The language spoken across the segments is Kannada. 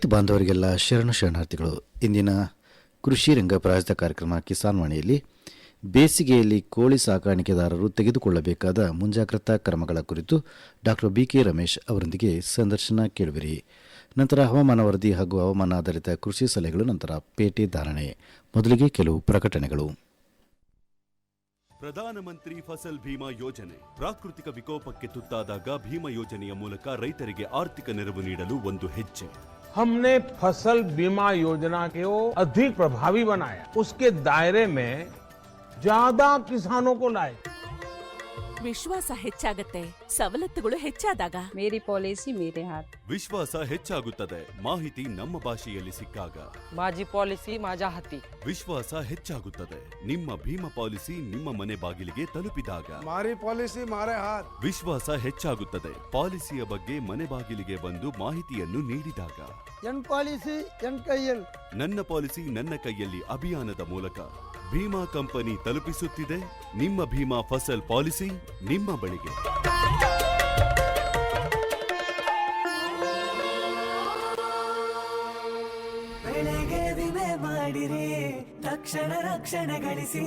ರೈತ ಬಾಂಧವರಿಗೆಲ್ಲ ಶರಣು ಶರಣಾರ್ಥಿಗಳು. ಇಂದಿನ ಕೃಷಿ ರಂಗ ಪ್ರಾಯೋಜಿತ ಕಾರ್ಯಕ್ರಮ ಕಿಸಾನ್ ವಾಣಿಯಲ್ಲಿ ಬೇಸಿಗೆಯಲ್ಲಿ ಕೋಳಿ ಸಾಕಾಣಿಕೆದಾರರು ತೆಗೆದುಕೊಳ್ಳಬೇಕಾದ ಮುಂಜಾಗ್ರತಾ ಕ್ರಮಗಳ ಕುರಿತು ಡಾಕ್ಟರ್ ಬಿ ಕೆ ರಮೇಶ್ ಅವರೊಂದಿಗೆ ಸಂದರ್ಶನ ಕೇಳುವಿರಿ. ನಂತರ ಹವಾಮಾನ ವರದಿ ಹಾಗೂ ಹವಾಮಾನ ಆಧಾರಿತ ಕೃಷಿ ಸಲಹೆಗಳು, ನಂತರ ಪೇಟೆ ಧಾರಣೆ. ಮೊದಲಿಗೆ ಕೆಲವು ಪ್ರಕಟಣೆಗಳು. ಪ್ರಧಾನಮಂತ್ರಿ ಫಸಲ್ ಭೀಮಾ ಯೋಜನೆ. ಪ್ರಾಕೃತಿಕ ವಿಕೋಪಕ್ಕೆ ತುತ್ತಾದಾಗ ಭೀಮಾ ಯೋಜನೆಯ ಮೂಲಕ ರೈತರಿಗೆ ಆರ್ಥಿಕ ನೆರವು ನೀಡಲು ಒಂದು ಹೆಜ್ಜೆ. हमने फ़सल बीमा योजना को अधिक प्रभावी बनाया। उसके दायरे में ज़्यादा किसानों को लाए। ವಿಶ್ವಾಸ ಹೆಚ್ಚಾಗತ್ತೆ ಸವಲತ್ತುಗಳು ಹೆಚ್ಚಾದಾಗ मेरी पॉलिसी मेरे हाथ ವಿಶ್ವಾಸ ಹೆಚ್ಚಾಗುತ್ತದೆ ಮಾಹಿತಿ ನಮ್ಮ ಭಾಷೆಯಲ್ಲಿ ಸಿಕ್ಕಾಗ माझी पॉलिसी माझ्या हाती ವಿಶ್ವಾಸ ಹೆಚ್ಚಾಗುತ್ತದೆ ನಿಮ್ಮ ಭೀಮಾ ಪಾಲಿಸಿ ನಿಮ್ಮ ಮನೆ ಬಾಗಿಲಿಗೆ ತಲುಪಿದಾಗ ಮಾರಿ ಪಾಲಿಸಿ ಮಾರೇ ಹಾತ್ ವಿಶ್ವಾಸ ಹೆಚ್ಚಾಗುತ್ತದೆ ಪಾಲಿಸಿಯ ಬಗ್ಗೆ ಮನೆ ಬಾಗಿಲಿಗೆ ಬಂದು ಮಾಹಿತಿಯನ್ನು ನೀಡಿದಾಗ ಎನ್ ಪಾಲಿಸಿ ಎನ್ ಕೈಯಲ್ ನನ್ನ ಪಾಲಿಸಿ ನನ್ನ ಕೈಯಲ್ಲಿ ಅಭಿಯಾನದ ಮೂಲಕ ಭೀಮಾ ಕಂಪನಿ ತಲುಪಿಸುತ್ತಿದೆ. ನಿಮ್ಮ ಭೀಮಾ ಫಸಲ್ ಪಾಲಿಸಿ ನಿಮ್ಮ ಬಳಿಗೆ. ಬೆಳೆಗೆ ವಿಮೆ ಮಾಡಿರಿ. ತಕ್ಷಣ ರಕ್ಷಣೆ ಗಳಿಸಿ.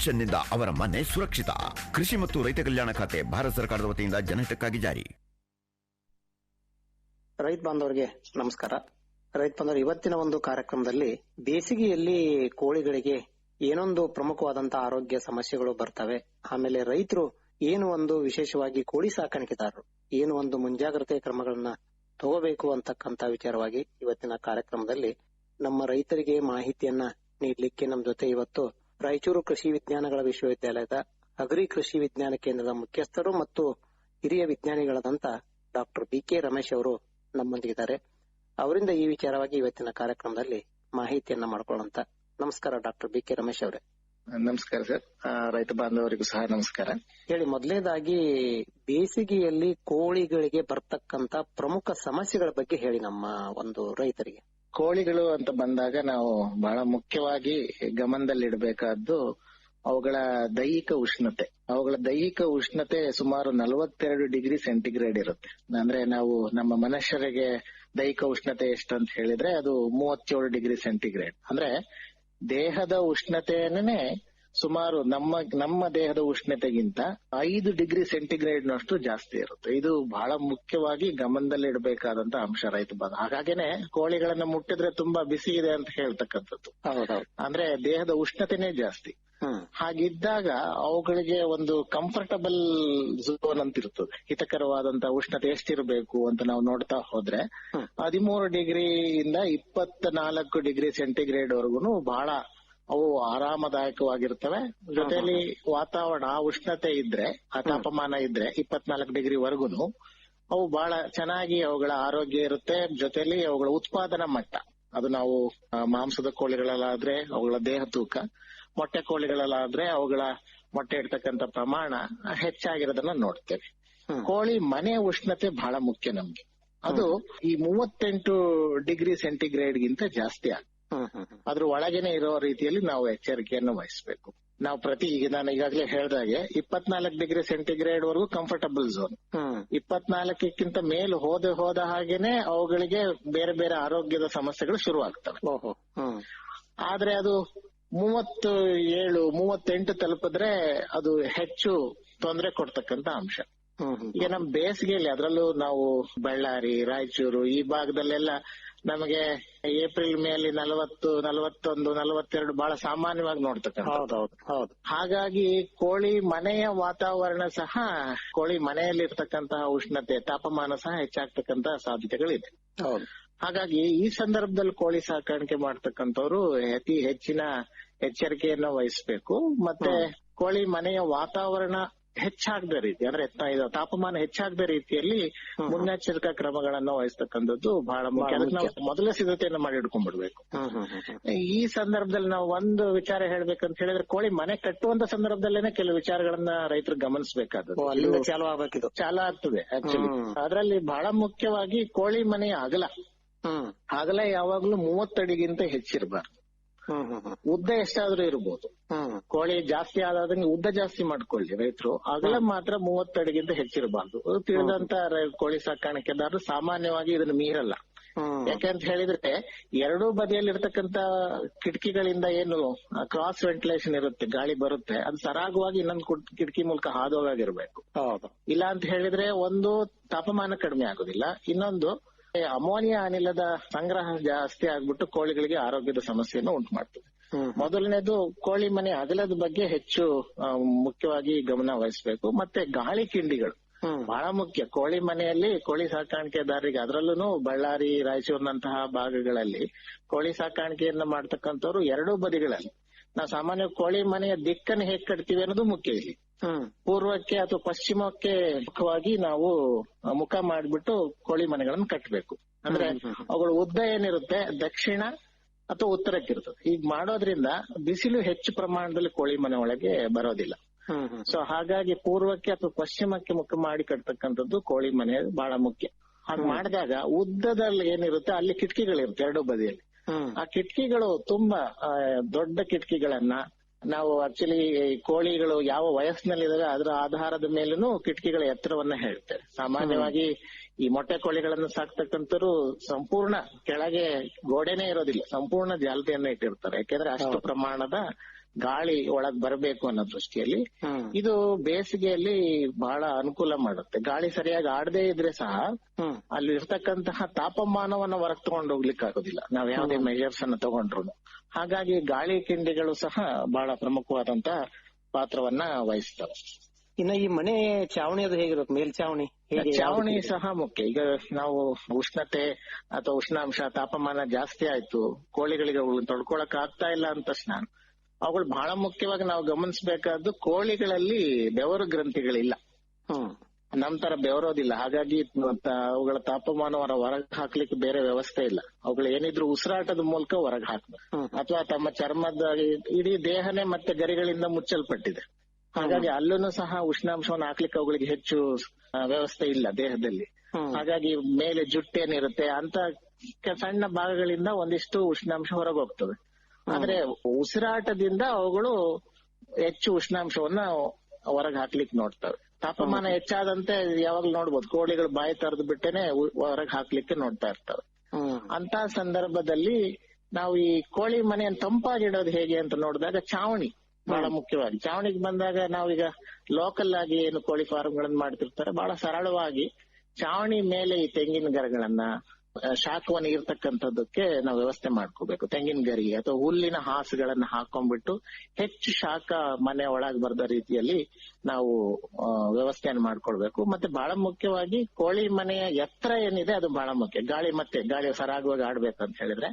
ಪೆನ್ಷನ್ನಿಂದ ಅವರ ಮನೆ ಸುರಕ್ಷಿತ. ಕೃಷಿ ಮತ್ತು ರೈತ ಕಲ್ಯಾಣ ಖಾತೆ ಭಾರತ ಸರ್ಕಾರದ ವತಿಯಿಂದ ಜನಹಿತಕ್ಕಾಗಿ ಜಾರಿ. ರೈತ ಬಾಂಧವರಿಗೆ ನಮಸ್ಕಾರ. ರೈತ ಬಾಂಧವರು, ಇವತ್ತಿನ ಒಂದು ಕಾರ್ಯಕ್ರಮದಲ್ಲಿ ಬೇಸಿಗೆಯಲ್ಲಿ ಕೋಳಿಗಳಿಗೆ ಏನೊಂದು ಪ್ರಮುಖವಾದಂತಹ ಆರೋಗ್ಯ ಸಮಸ್ಯೆಗಳು ಬರ್ತವೆ. ಆಮೇಲೆ ರೈತರು ಏನು ಒಂದು ವಿಶೇಷವಾಗಿ ಕೋಳಿ ಸಾಕಾಣಿಕೆದಾರರು, ಏನು ಒಂದು ಮುಂಜಾಗ್ರತೆ ಕ್ರಮಗಳನ್ನ ತಗೋಬೇಕು ಅಂತಕ್ಕಂತ ವಿಚಾರವಾಗಿ ಇವತ್ತಿನ ಕಾರ್ಯಕ್ರಮದಲ್ಲಿ ನಮ್ಮ ರೈತರಿಗೆ ಮಾಹಿತಿಯನ್ನ ನೀಡಲಿಕ್ಕೆ ನಮ್ಮ ಜೊತೆ ಇವತ್ತು ರಾಯಚೂರು ಕೃಷಿ ವಿಜ್ಞಾನಗಳ ವಿಶ್ವವಿದ್ಯಾಲಯದ ಅಗ್ರಿ ಕೃಷಿ ವಿಜ್ಞಾನ ಕೇಂದ್ರದ ಮುಖ್ಯಸ್ಥರು ಮತ್ತು ಹಿರಿಯ ವಿಜ್ಞಾನಿಗಳಾದಂತ ಡಾಕ್ಟರ್ ಬಿ ಕೆ ರಮೇಶ್ ಅವರು ನಮ್ಮೊಂದಿಗಿದ್ದಾರೆ. ಅವರಿಂದ ಈ ವಿಚಾರವಾಗಿ ಇವತ್ತಿನ ಕಾರ್ಯಕ್ರಮದಲ್ಲಿ ಮಾಹಿತಿಯನ್ನ ಮಾಡ್ಕೊಳ್ಳೋಂತ ನಮಸ್ಕಾರ ಡಾಕ್ಟರ್ ಬಿ ಕೆ ರಮೇಶ್ ಅವರೇ. ನಮಸ್ಕಾರ ಸರ್. ರೈತ ಬಾಂಧವರಿಗೂ ಸಹ ನಮಸ್ಕಾರ. ಹೇಳಿ ಮೊದಲನೇದಾಗಿ ಬೇಸಿಗೆಯಲ್ಲಿ ಕೋಳಿಗಳಿಗೆ ಬರ್ತಕ್ಕಂತ ಪ್ರಮುಖ ಸಮಸ್ಯೆಗಳ ಬಗ್ಗೆ ಹೇಳಿ ನಮ್ಮ ಒಂದು ರೈತರಿಗೆ. ಕೋಳಿಗಳು ಅಂತ ಬಂದಾಗ ನಾವು ಬಹಳ ಮುಖ್ಯವಾಗಿ ಗಮನದಲ್ಲಿಡಬೇಕಾದ್ದು ಅವುಗಳ ದೈಹಿಕ ಉಷ್ಣತೆ. ಅವುಗಳ ದೈಹಿಕ ಉಷ್ಣತೆ ಸುಮಾರು ನಲವತ್ತೆರಡು ಡಿಗ್ರಿ ಸೆಂಟಿಗ್ರೇಡ್ ಇರುತ್ತೆ. ಅಂದ್ರೆ ನಾವು ನಮ್ಮ ಮನುಷ್ಯರಿಗೆ ದೈಹಿಕ ಉಷ್ಣತೆ ಎಷ್ಟು ಅಂತ ಹೇಳಿದ್ರೆ ಅದು ಮೂವತ್ತೇಳು ಡಿಗ್ರಿ ಸೆಂಟಿಗ್ರೇಡ್. ಅಂದ್ರೆ ದೇಹದ ಉಷ್ಣತೆಯನ್ನೇ ಸುಮಾರು ನಮ್ಮ ನಮ್ಮ ದೇಹದ ಉಷ್ಣತೆಗಿಂತ ಐದು ಡಿಗ್ರಿ ಸೆಂಟಿಗ್ರೇಡ್ ನಷ್ಟು ಜಾಸ್ತಿ ಇರುತ್ತೆ. ಇದು ಬಹಳ ಮುಖ್ಯವಾಗಿ ಗಮನದಲ್ಲಿಡಬೇಕಾದಂತ ಅಂಶ ರೈತ ಬಂದ ಹಾಗಾಗೇನೆ ಕೋಳಿಗಳನ್ನ ಮುಟ್ಟಿದ್ರೆ ತುಂಬಾ ಬಿಸಿ ಇದೆ ಅಂತ ಹೇಳ್ತಕ್ಕಂಥದ್ದು. ಅಂದ್ರೆ ದೇಹದ ಉಷ್ಣತೆನೇ ಜಾಸ್ತಿ. ಹಾಗಿದ್ದಾಗ ಅವುಗಳಿಗೆ ಒಂದು ಕಂಫರ್ಟಬಲ್ ಝೋನ್ ಅಂತ ಇರ್ತದೆ. ಹಿತಕರವಾದಂತ ಉಷ್ಣತೆ ಎಷ್ಟಿರಬೇಕು ಅಂತ ನಾವು ನೋಡ್ತಾ ಹೋದ್ರೆ ಹದಿಮೂರು ಡಿಗ್ರಿ ಇಂದ ನಾಲ್ಕು ಡಿಗ್ರಿ ಸೆಂಟಿಗ್ರೇಡ್ ವರ್ಗುನು ಬಹಳ ಅವು ಆರಾಮದಾಯಕವಾಗಿರ್ತವೆ ಜೊತೆಲಿ ವಾತಾವರಣ ಉಷ್ಣತೆ ಇದ್ರೆ ಆ ತಾಪಮಾನ ಇದ್ರೆ ಇಪ್ಪತ್ನಾಲ್ಕು ಡಿಗ್ರಿ ವರ್ಗುನು ಅವು ಬಹಳ ಚೆನ್ನಾಗಿ ಅವುಗಳ ಆರೋಗ್ಯ ಇರುತ್ತೆ. ಜೊತೆಯಲ್ಲಿ ಅವುಗಳ ಉತ್ಪಾದನಾ ಮಟ್ಟ ಅದು ನಾವು ಮಾಂಸದ ಕೋಳಿಗಳಲ್ಲಾದ್ರೆ ಅವುಗಳ ದೇಹ ತೂಕ ಮೊಟ್ಟೆ ಕೋಳಿಗಳಲ್ಲಾದ್ರೆ ಅವುಗಳ ಮೊಟ್ಟೆ ಇಡ್ತಕ್ಕಂತ ಪ್ರಮಾಣ ಹೆಚ್ಚಾಗಿರೋದನ್ನ ನೋಡ್ತೇವೆ. ಕೋಳಿ ಮನೆ ಉಷ್ಣತೆ ಬಹಳ ಮುಖ್ಯ ನಮ್ಗೆ. ಅದು ಈ ಮೂವತ್ತೆಂಟು ಡಿಗ್ರಿ ಸೆಂಟಿಗ್ರೇಡ್ ಗಿಂತ ಜಾಸ್ತಿ ಆಗ ಅದ್ರ ಒಳಗೇನೆ ಇರೋ ರೀತಿಯಲ್ಲಿ ನಾವು ಎಚ್ಚರಿಕೆಯನ್ನು ವಹಿಸಬೇಕು. ನಾವು ಪ್ರತಿ ಈಗ ನಾನು ಈಗಾಗಲೇ ಹೇಳ್ದಾಗೆ ಇಪ್ಪತ್ನಾಲ್ಕು ಡಿಗ್ರಿ ಸೆಂಟಿಗ್ರೇಡ್ ವರೆಗೂ ಕಂಫರ್ಟಬಲ್ ಝೋನ್ ಇಪ್ಪತ್ನಾಲ್ಕಕ್ಕಿಂತ ಮೇಲೆ ಹೋದ ಹೋದ ಹಾಗೇನೆ ಅವುಗಳಿಗೆ ಬೇರೆ ಬೇರೆ ಆರೋಗ್ಯದ ಸಮಸ್ಯೆಗಳು ಶುರು ಆಗ್ತವೆ ಆದ್ರೆ ಅದು ಮೂವತ್ತು ಏಳು ಮೂವತ್ತೆಂಟು ತಲುಪಿದ್ರೆ ಅದು ಹೆಚ್ಚು ತೊಂದರೆ ಕೊಡ್ತಕ್ಕಂತ ಅಂಶ. ಈಗ ನಮ್ ಬೇಸಿಗೆಯಲ್ಲಿ ಅದರಲ್ಲೂ ನಾವು ಬಳ್ಳಾರಿ ರಾಯಚೂರು ಈ ಭಾಗದಲ್ಲೆಲ್ಲ ನಮಗೆ ಏಪ್ರಿಲ್ ಮೇಲಿ ನಲವತ್ತು ನಲವತ್ತೊಂದು ನಲವತ್ತೆರಡು ಬಹಳ ಸಾಮಾನ್ಯವಾಗಿ ನೋಡ್ತಕ್ಕಂಥದ್ದು. ಹೌದು ಹಾಗಾಗಿ ಕೋಳಿ ಮನೆಯ ವಾತಾವರಣ ಸಹ ಕೋಳಿ ಮನೆಯಲ್ಲಿ ಇರ್ತಕ್ಕಂತಹ ಉಷ್ಣತೆ ತಾಪಮಾನ ಸಹ ಹೆಚ್ಚಾಗ್ತಕ್ಕಂತಹ ಸಾಧ್ಯತೆಗಳಿದೆ. ಹೌದು. ಹಾಗಾಗಿ ಈ ಸಂದರ್ಭದಲ್ಲಿ ಕೋಳಿ ಸಾಕಾಣಿಕೆ ಮಾಡ್ತಕ್ಕಂಥವ್ರು ಅತಿ ಹೆಚ್ಚಿನ ಎಚ್ಚರಿಕೆಯನ್ನ ವಹಿಸಬೇಕು. ಮತ್ತೆ ಕೋಳಿ ಮನೆಯ ವಾತಾವರಣ ಹೆಚ್ಚಾಗದ ರೀತಿ ಅಂದ್ರೆ ತಾಪಮಾನ ಹೆಚ್ಚಾಗದ ರೀತಿಯಲ್ಲಿ ಮುನ್ನೆಚ್ಚರಿಕಾ ಕ್ರಮಗಳನ್ನ ವಹಿಸ್ತಕ್ಕಂಥದ್ದು ಬಹಳ ಮುಖ್ಯ. ಅದಕ್ಕೆ ನಾವು ಮೊದಲ ಸಿದ್ಧತೆಯನ್ನ ಮಾಡಿ ಇಟ್ಕೊಂಡ್ಬಿಡ್ಬೇಕು. ಈ ಸಂದರ್ಭದಲ್ಲಿ ನಾವು ಒಂದು ವಿಚಾರ ಹೇಳ್ಬೇಕಂತ ಹೇಳಿದ್ರೆ ಕೋಳಿ ಮನೆ ಕಟ್ಟುವಂತ ಸಂದರ್ಭದಲ್ಲೇನೆ ಕೆಲವು ವಿಚಾರಗಳನ್ನ ರೈತರು ಗಮನಿಸಬೇಕಾದದ್ದು. ಅಲ್ಲಿಂದ ಚಾಲು ಆಗ್ಬೇಕಿದು. ಚಾಲ ಆಗ್ತದೆ ಆಕ್ಚುಲಿ. ಅದರಲ್ಲಿ ಬಹಳ ಮುಖ್ಯವಾಗಿ ಕೋಳಿ ಮನೆಯ ಅಗಲ ಅಗಲ ಯಾವಾಗ್ಲೂ ಮೂವತ್ತಡಿಗಿಂತ ಹೆಚ್ಚಿರಬಾರ್ದು. ಉದ್ದ ಎಷ್ಟಾದ್ರೂ ಇರ್ಬೋದು. ಕೋಳಿ ಜಾಸ್ತಿ ಆದ್ರೆ ಉದ್ದ ಜಾಸ್ತಿ ಮಾಡ್ಕೊಳ್ಳಿ ರೈತರು. ಅಗಲ ಮಾತ್ರ ಮೂವತ್ತಡಿಗಿಂತ ಹೆಚ್ಚಿರಬಾರ್ದು. ತಿಳಿದಂತ ಕೋಳಿ ಸಾಕಾಣಿಕೆದಾರರು ಸಾಮಾನ್ಯವಾಗಿ ಇದನ್ನ ಮೀರಲ್ಲ. ಯಾಕೆಂತ ಹೇಳಿದ್ರೆ ಎರಡೂ ಬದಿಯಲ್ಲಿ ಇರ್ತಕ್ಕಂತ ಕಿಟಕಿಗಳಿಂದ ಏನು ಕ್ರಾಸ್ ವೆಂಟಿಲೇಷನ್ ಇರುತ್ತೆ ಗಾಳಿ ಬರುತ್ತೆ ಅದು ಸರಾಗವಾಗಿ ಇನ್ನೊಂದು ಕುಟ್- ಕಿಟಕಿ ಮೂಲಕ ಹಾದೋಗಾಗಿರ್ಬೇಕು ಹೌದು. ಇಲ್ಲ ಅಂತ ಹೇಳಿದ್ರೆ ಒಂದು ತಾಪಮಾನ ಕಡಿಮೆ ಆಗೋದಿಲ್ಲ. ಇನ್ನೊಂದು ಅಮೋನಿಯಾ ಅನಿಲದ ಸಂಗ್ರಹ ಜಾಸ್ತಿ ಆಗ್ಬಿಟ್ಟು ಕೋಳಿಗಳಿಗೆ ಆರೋಗ್ಯದ ಸಮಸ್ಯೆಯನ್ನು ಉಂಟು ಮಾಡ್ತದೆ ಮೊದಲನೇದು ಕೋಳಿ ಮನೆ ಅಗಲದ ಬಗ್ಗೆ ಹೆಚ್ಚು ಮುಖ್ಯವಾಗಿ ಗಮನ ವಹಿಸಬೇಕು. ಮತ್ತೆ ಗಾಳಿ ಕಿಂಡಿಗಳು ಬಹಳ ಮುಖ್ಯ. ಕೋಳಿ ಮನೆಯಲ್ಲಿ ಕೋಳಿ ಸಾಕಾಣಿಕೆದಾರರಿಗೆ ಅದರಲ್ಲೂ ಬಳ್ಳಾರಿ ರಾಯಚೂರಿನಂತಹ ಭಾಗಗಳಲ್ಲಿ ಕೋಳಿ ಸಾಕಾಣಿಕೆಯನ್ನ ಮಾಡ್ತಕ್ಕಂಥವ್ರು ಎರಡೂ ಬದಿಗಳಲ್ಲಿ. ನಾವು ಸಾಮಾನ್ಯ ಕೋಳಿ ಮನೆಯ ದಿಕ್ಕನ್ನು ಹೇಗ್ ಕಟ್ತೀವಿ ಅನ್ನೋದು ಮುಖ್ಯ ಇಲ್ಲಿ. ಪೂರ್ವಕ್ಕೆ ಅಥವಾ ಪಶ್ಚಿಮಕ್ಕೆ ಮುಖವಾಗಿ ನಾವು ಮುಖ ಮಾಡ್ಬಿಟ್ಟು ಕೋಳಿ ಮನೆಗಳನ್ನು ಕಟ್ಟಬೇಕು ಅಂದ್ರೆ ಅವುಗಳ ಉದ್ದ ಏನಿರುತ್ತೆ? ದಕ್ಷಿಣ ಅಥವಾ ಉತ್ತರಕ್ಕಿರ್ತದೆ ಈಗ ಮಾಡೋದ್ರಿಂದ ಬಿಸಿಲು ಹೆಚ್ಚು ಪ್ರಮಾಣದಲ್ಲಿ ಕೋಳಿ ಮನೆ ಒಳಗೆ ಬರೋದಿಲ್ಲ. ಸೊ ಹಾಗಾಗಿ ಪೂರ್ವಕ್ಕೆ ಅಥವಾ ಪಶ್ಚಿಮಕ್ಕೆ ಮುಖ ಮಾಡಿ ಕಟ್ತಕ್ಕಂಥದ್ದು ಕೋಳಿ ಮನೆ ಬಹಳ ಮುಖ್ಯ. ಹಾಗೆ ಮಾಡಿದಾಗ ಉದ್ದದಲ್ಲಿ ಏನಿರುತ್ತೆ? ಅಲ್ಲಿ ಕಿಟಕಿಗಳಿರುತ್ತೆ ಎರಡು ಬದಿಯಲ್ಲಿ. ಆ ಕಿಟಕಿಗಳು ತುಂಬಾ ದೊಡ್ಡ ಕಿಟಕಿಗಳನ್ನ ನಾವು ಆಕ್ಚುಲಿ ಕೋಳಿಗಳು ಯಾವ ವಯಸ್ಸಿನಲ್ಲಿದಾವೆ ಅದರ ಆಧಾರದ ಮೇಲೂ ಕಿಟಕಿಗಳ ಎತ್ತರವನ್ನ ಹೇಳ್ತೇವೆ. ಸಾಮಾನ್ಯವಾಗಿ ಈ ಮೊಟ್ಟೆ ಕೋಳಿಗಳನ್ನು ಸಾಕ್ತಕ್ಕಂಥವ್ರು ಸಂಪೂರ್ಣ ಕೆಳಗೆ ಗೋಡೆನೇ ಇರೋದಿಲ್ಲ. ಸಂಪೂರ್ಣ ಜಾಲತೆಯನ್ನ ಇಟ್ಟಿರ್ತಾರೆ. ಯಾಕೆಂದ್ರೆ ಅಷ್ಟು ಪ್ರಮಾಣದ ಗಾಳಿ ಒಳಗ್ ಬರಬೇಕು ಅನ್ನೋ ದೃಷ್ಟಿಯಲ್ಲಿ ಇದು ಬೇಸಿಗೆಯಲ್ಲಿ ಬಹಳ ಅನುಕೂಲ ಮಾಡುತ್ತೆ. ಗಾಳಿ ಸರಿಯಾಗಿ ಆಡದೇ ಇದ್ರೆ ಸಹ ಅಲ್ಲಿ ಇರ್ತಕ್ಕಂತಹ ತಾಪಮಾನವನ್ನ ಹೊರಗ್ ತಗೊಂಡು ಹೋಗ್ಲಿಕ್ಕೆ ಆಗೋದಿಲ್ಲ. ನಾವ್ ಯಾವ್ದೇ ಮೆಜರ್ಸ್ ಅನ್ನ ತಗೊಂಡ್ರು ಹಾಗಾಗಿ ಗಾಳಿ ಕಿಂಡಿಗಳು ಸಹ ಬಹಳ ಪ್ರಮುಖವಾದಂತಹ ಪಾತ್ರವನ್ನ ವಹಿಸ್ತವೆ. ಇನ್ನ ಈ ಮನೆ ಚಾವಣಿ ಅದು ಹೇಗಿರುತ್ತೆ ಮೇಲ್ಚಾವಣಿ ಚಾವಣಿ ಸಹ ಮುಖ್ಯ. ಈಗ ನಾವು ಉಷ್ಣತೆ ಅಥವಾ ಉಷ್ಣಾಂಶ ತಾಪಮಾನ ಜಾಸ್ತಿ ಆಯ್ತು ಕೋಳಿಗಳಿಗೆ ತೊಡ್ಕೊಳಕ್ ಆಗ್ತಾ ಇಲ್ಲ ಅಂತ ತಕ್ಷಣ ಅವುಗಳು ಬಹಳ ಮುಖ್ಯವಾಗಿ ನಾವು ಗಮನಿಸಬೇಕಾದ್ದು ಕೋಳಿಗಳಲ್ಲಿ ಬೆವರು ಗ್ರಂಥಿಗಳಿಲ್ಲ. ನಮ್ ತರ ಬೆವರೋದಿಲ್ಲ. ಹಾಗಾಗಿ ಅವುಗಳ ತಾಪಮಾನವನ್ನ ಹೊರಗೆ ಹಾಕ್ಲಿಕ್ಕೆ ಬೇರೆ ವ್ಯವಸ್ಥೆ ಇಲ್ಲ. ಅವುಗಳು ಏನಿದ್ರು ಉಸಿರಾಟದ ಮೂಲಕ ಹೊರಗೆ ಹಾಕ್ಬೇಕು. ಅಥವಾ ತಮ್ಮ ಚರ್ಮದ ಇಡೀ ದೇಹನೇ ಮತ್ತೆ ಗರಿಗಳಿಂದ ಮುಚ್ಚಲ್ಪಟ್ಟಿದೆ. ಹಾಗಾಗಿ ಅಲ್ಲೂ ಸಹ ಉಷ್ಣಾಂಶವನ್ನು ಹಾಕ್ಲಿಕ್ಕೆ ಅವುಗಳಿಗೆ ಹೆಚ್ಚು ವ್ಯವಸ್ಥೆ ಇಲ್ಲ ದೇಹದಲ್ಲಿ. ಹಾಗಾಗಿ ಮೇಲೆ ಜುಟ್ಟೇನಿರುತ್ತೆ ಅಂತ ಸಣ್ಣ ಭಾಗಗಳಿಂದ ಒಂದಿಷ್ಟು ಉಷ್ಣಾಂಶ ಹೊರಗೆ ಹೋಗ್ತದೆ ಆದ್ರೆ ಉಸಿರಾಟದಿಂದ ಅವುಗಳು ಹೆಚ್ಚು ಉಷ್ಣಾಂಶವನ್ನ ಹೊರಗೆ ಹಾಕ್ಲಿಕ್ಕೆ ನೋಡ್ತವೆ. ತಾಪಮಾನ ಹೆಚ್ಚಾದಂತೆ ಯಾವಾಗ್ಲೂ ನೋಡ್ಬೋದು ಕೋಳಿಗಳು ಬಾಯಿ ತರದ್ ಬಿಟ್ಟೇನೆ ಹೊರಗೆ ಹಾಕ್ಲಿಕ್ಕೆ ನೋಡ್ತಾ ಇರ್ತವೆ. ಅಂತ ಸಂದರ್ಭದಲ್ಲಿ ನಾವು ಈ ಕೋಳಿ ಮನೆಯನ್ನು ತಂಪಾಗಿಡೋದು ಹೇಗೆ ಅಂತ ನೋಡಿದಾಗ ಚಾವಣಿ ಬಹಳ ಮುಖ್ಯವಾಗಿ. ಚಾವಣಿಗೆ ಬಂದಾಗ ನಾವೀಗ ಲೋಕಲ್ ಆಗಿ ಏನು ಕೋಳಿ ಫಾರ್ಮ್ ಗಳನ್ನ ಮಾಡ್ತಿರ್ತಾರೆ ಬಹಳ ಸರಳವಾಗಿ ಚಾವಣಿ ಮೇಲೆ ಈ ತೆಂಗಿನ ಗರಗಳನ್ನ ಶಾಖವನ್ನು ಇರ್ತಕ್ಕಂಥದ್ದಕ್ಕೆ ನಾವು ವ್ಯವಸ್ಥೆ ಮಾಡ್ಕೋಬೇಕು. ತೆಂಗಿನ ಗರಿ ಅಥವಾ ಹುಲ್ಲಿನ ಹಾಸುಗಳನ್ನು ಹಾಕೊಂಡ್ಬಿಟ್ಟು ಹೆಚ್ಚು ಶಾಖ ಮನೆ ಒಳಗ್ ಬರದ ರೀತಿಯಲ್ಲಿ ನಾವು ವ್ಯವಸ್ಥೆಯನ್ನು ಮಾಡ್ಕೊಳ್ಬೇಕು. ಮತ್ತೆ ಬಹಳ ಮುಖ್ಯವಾಗಿ ಕೋಳಿ ಮನೆಯ ಎತ್ತರ ಏನಿದೆ ಅದು ಬಹಳ ಮುಖ್ಯ. ಗಾಳಿ ಮತ್ತೆ ಗಾಳಿ ಸರಾಗವಾಗಿ ಆಡ್ಬೇಕಂತ ಹೇಳಿದ್ರೆ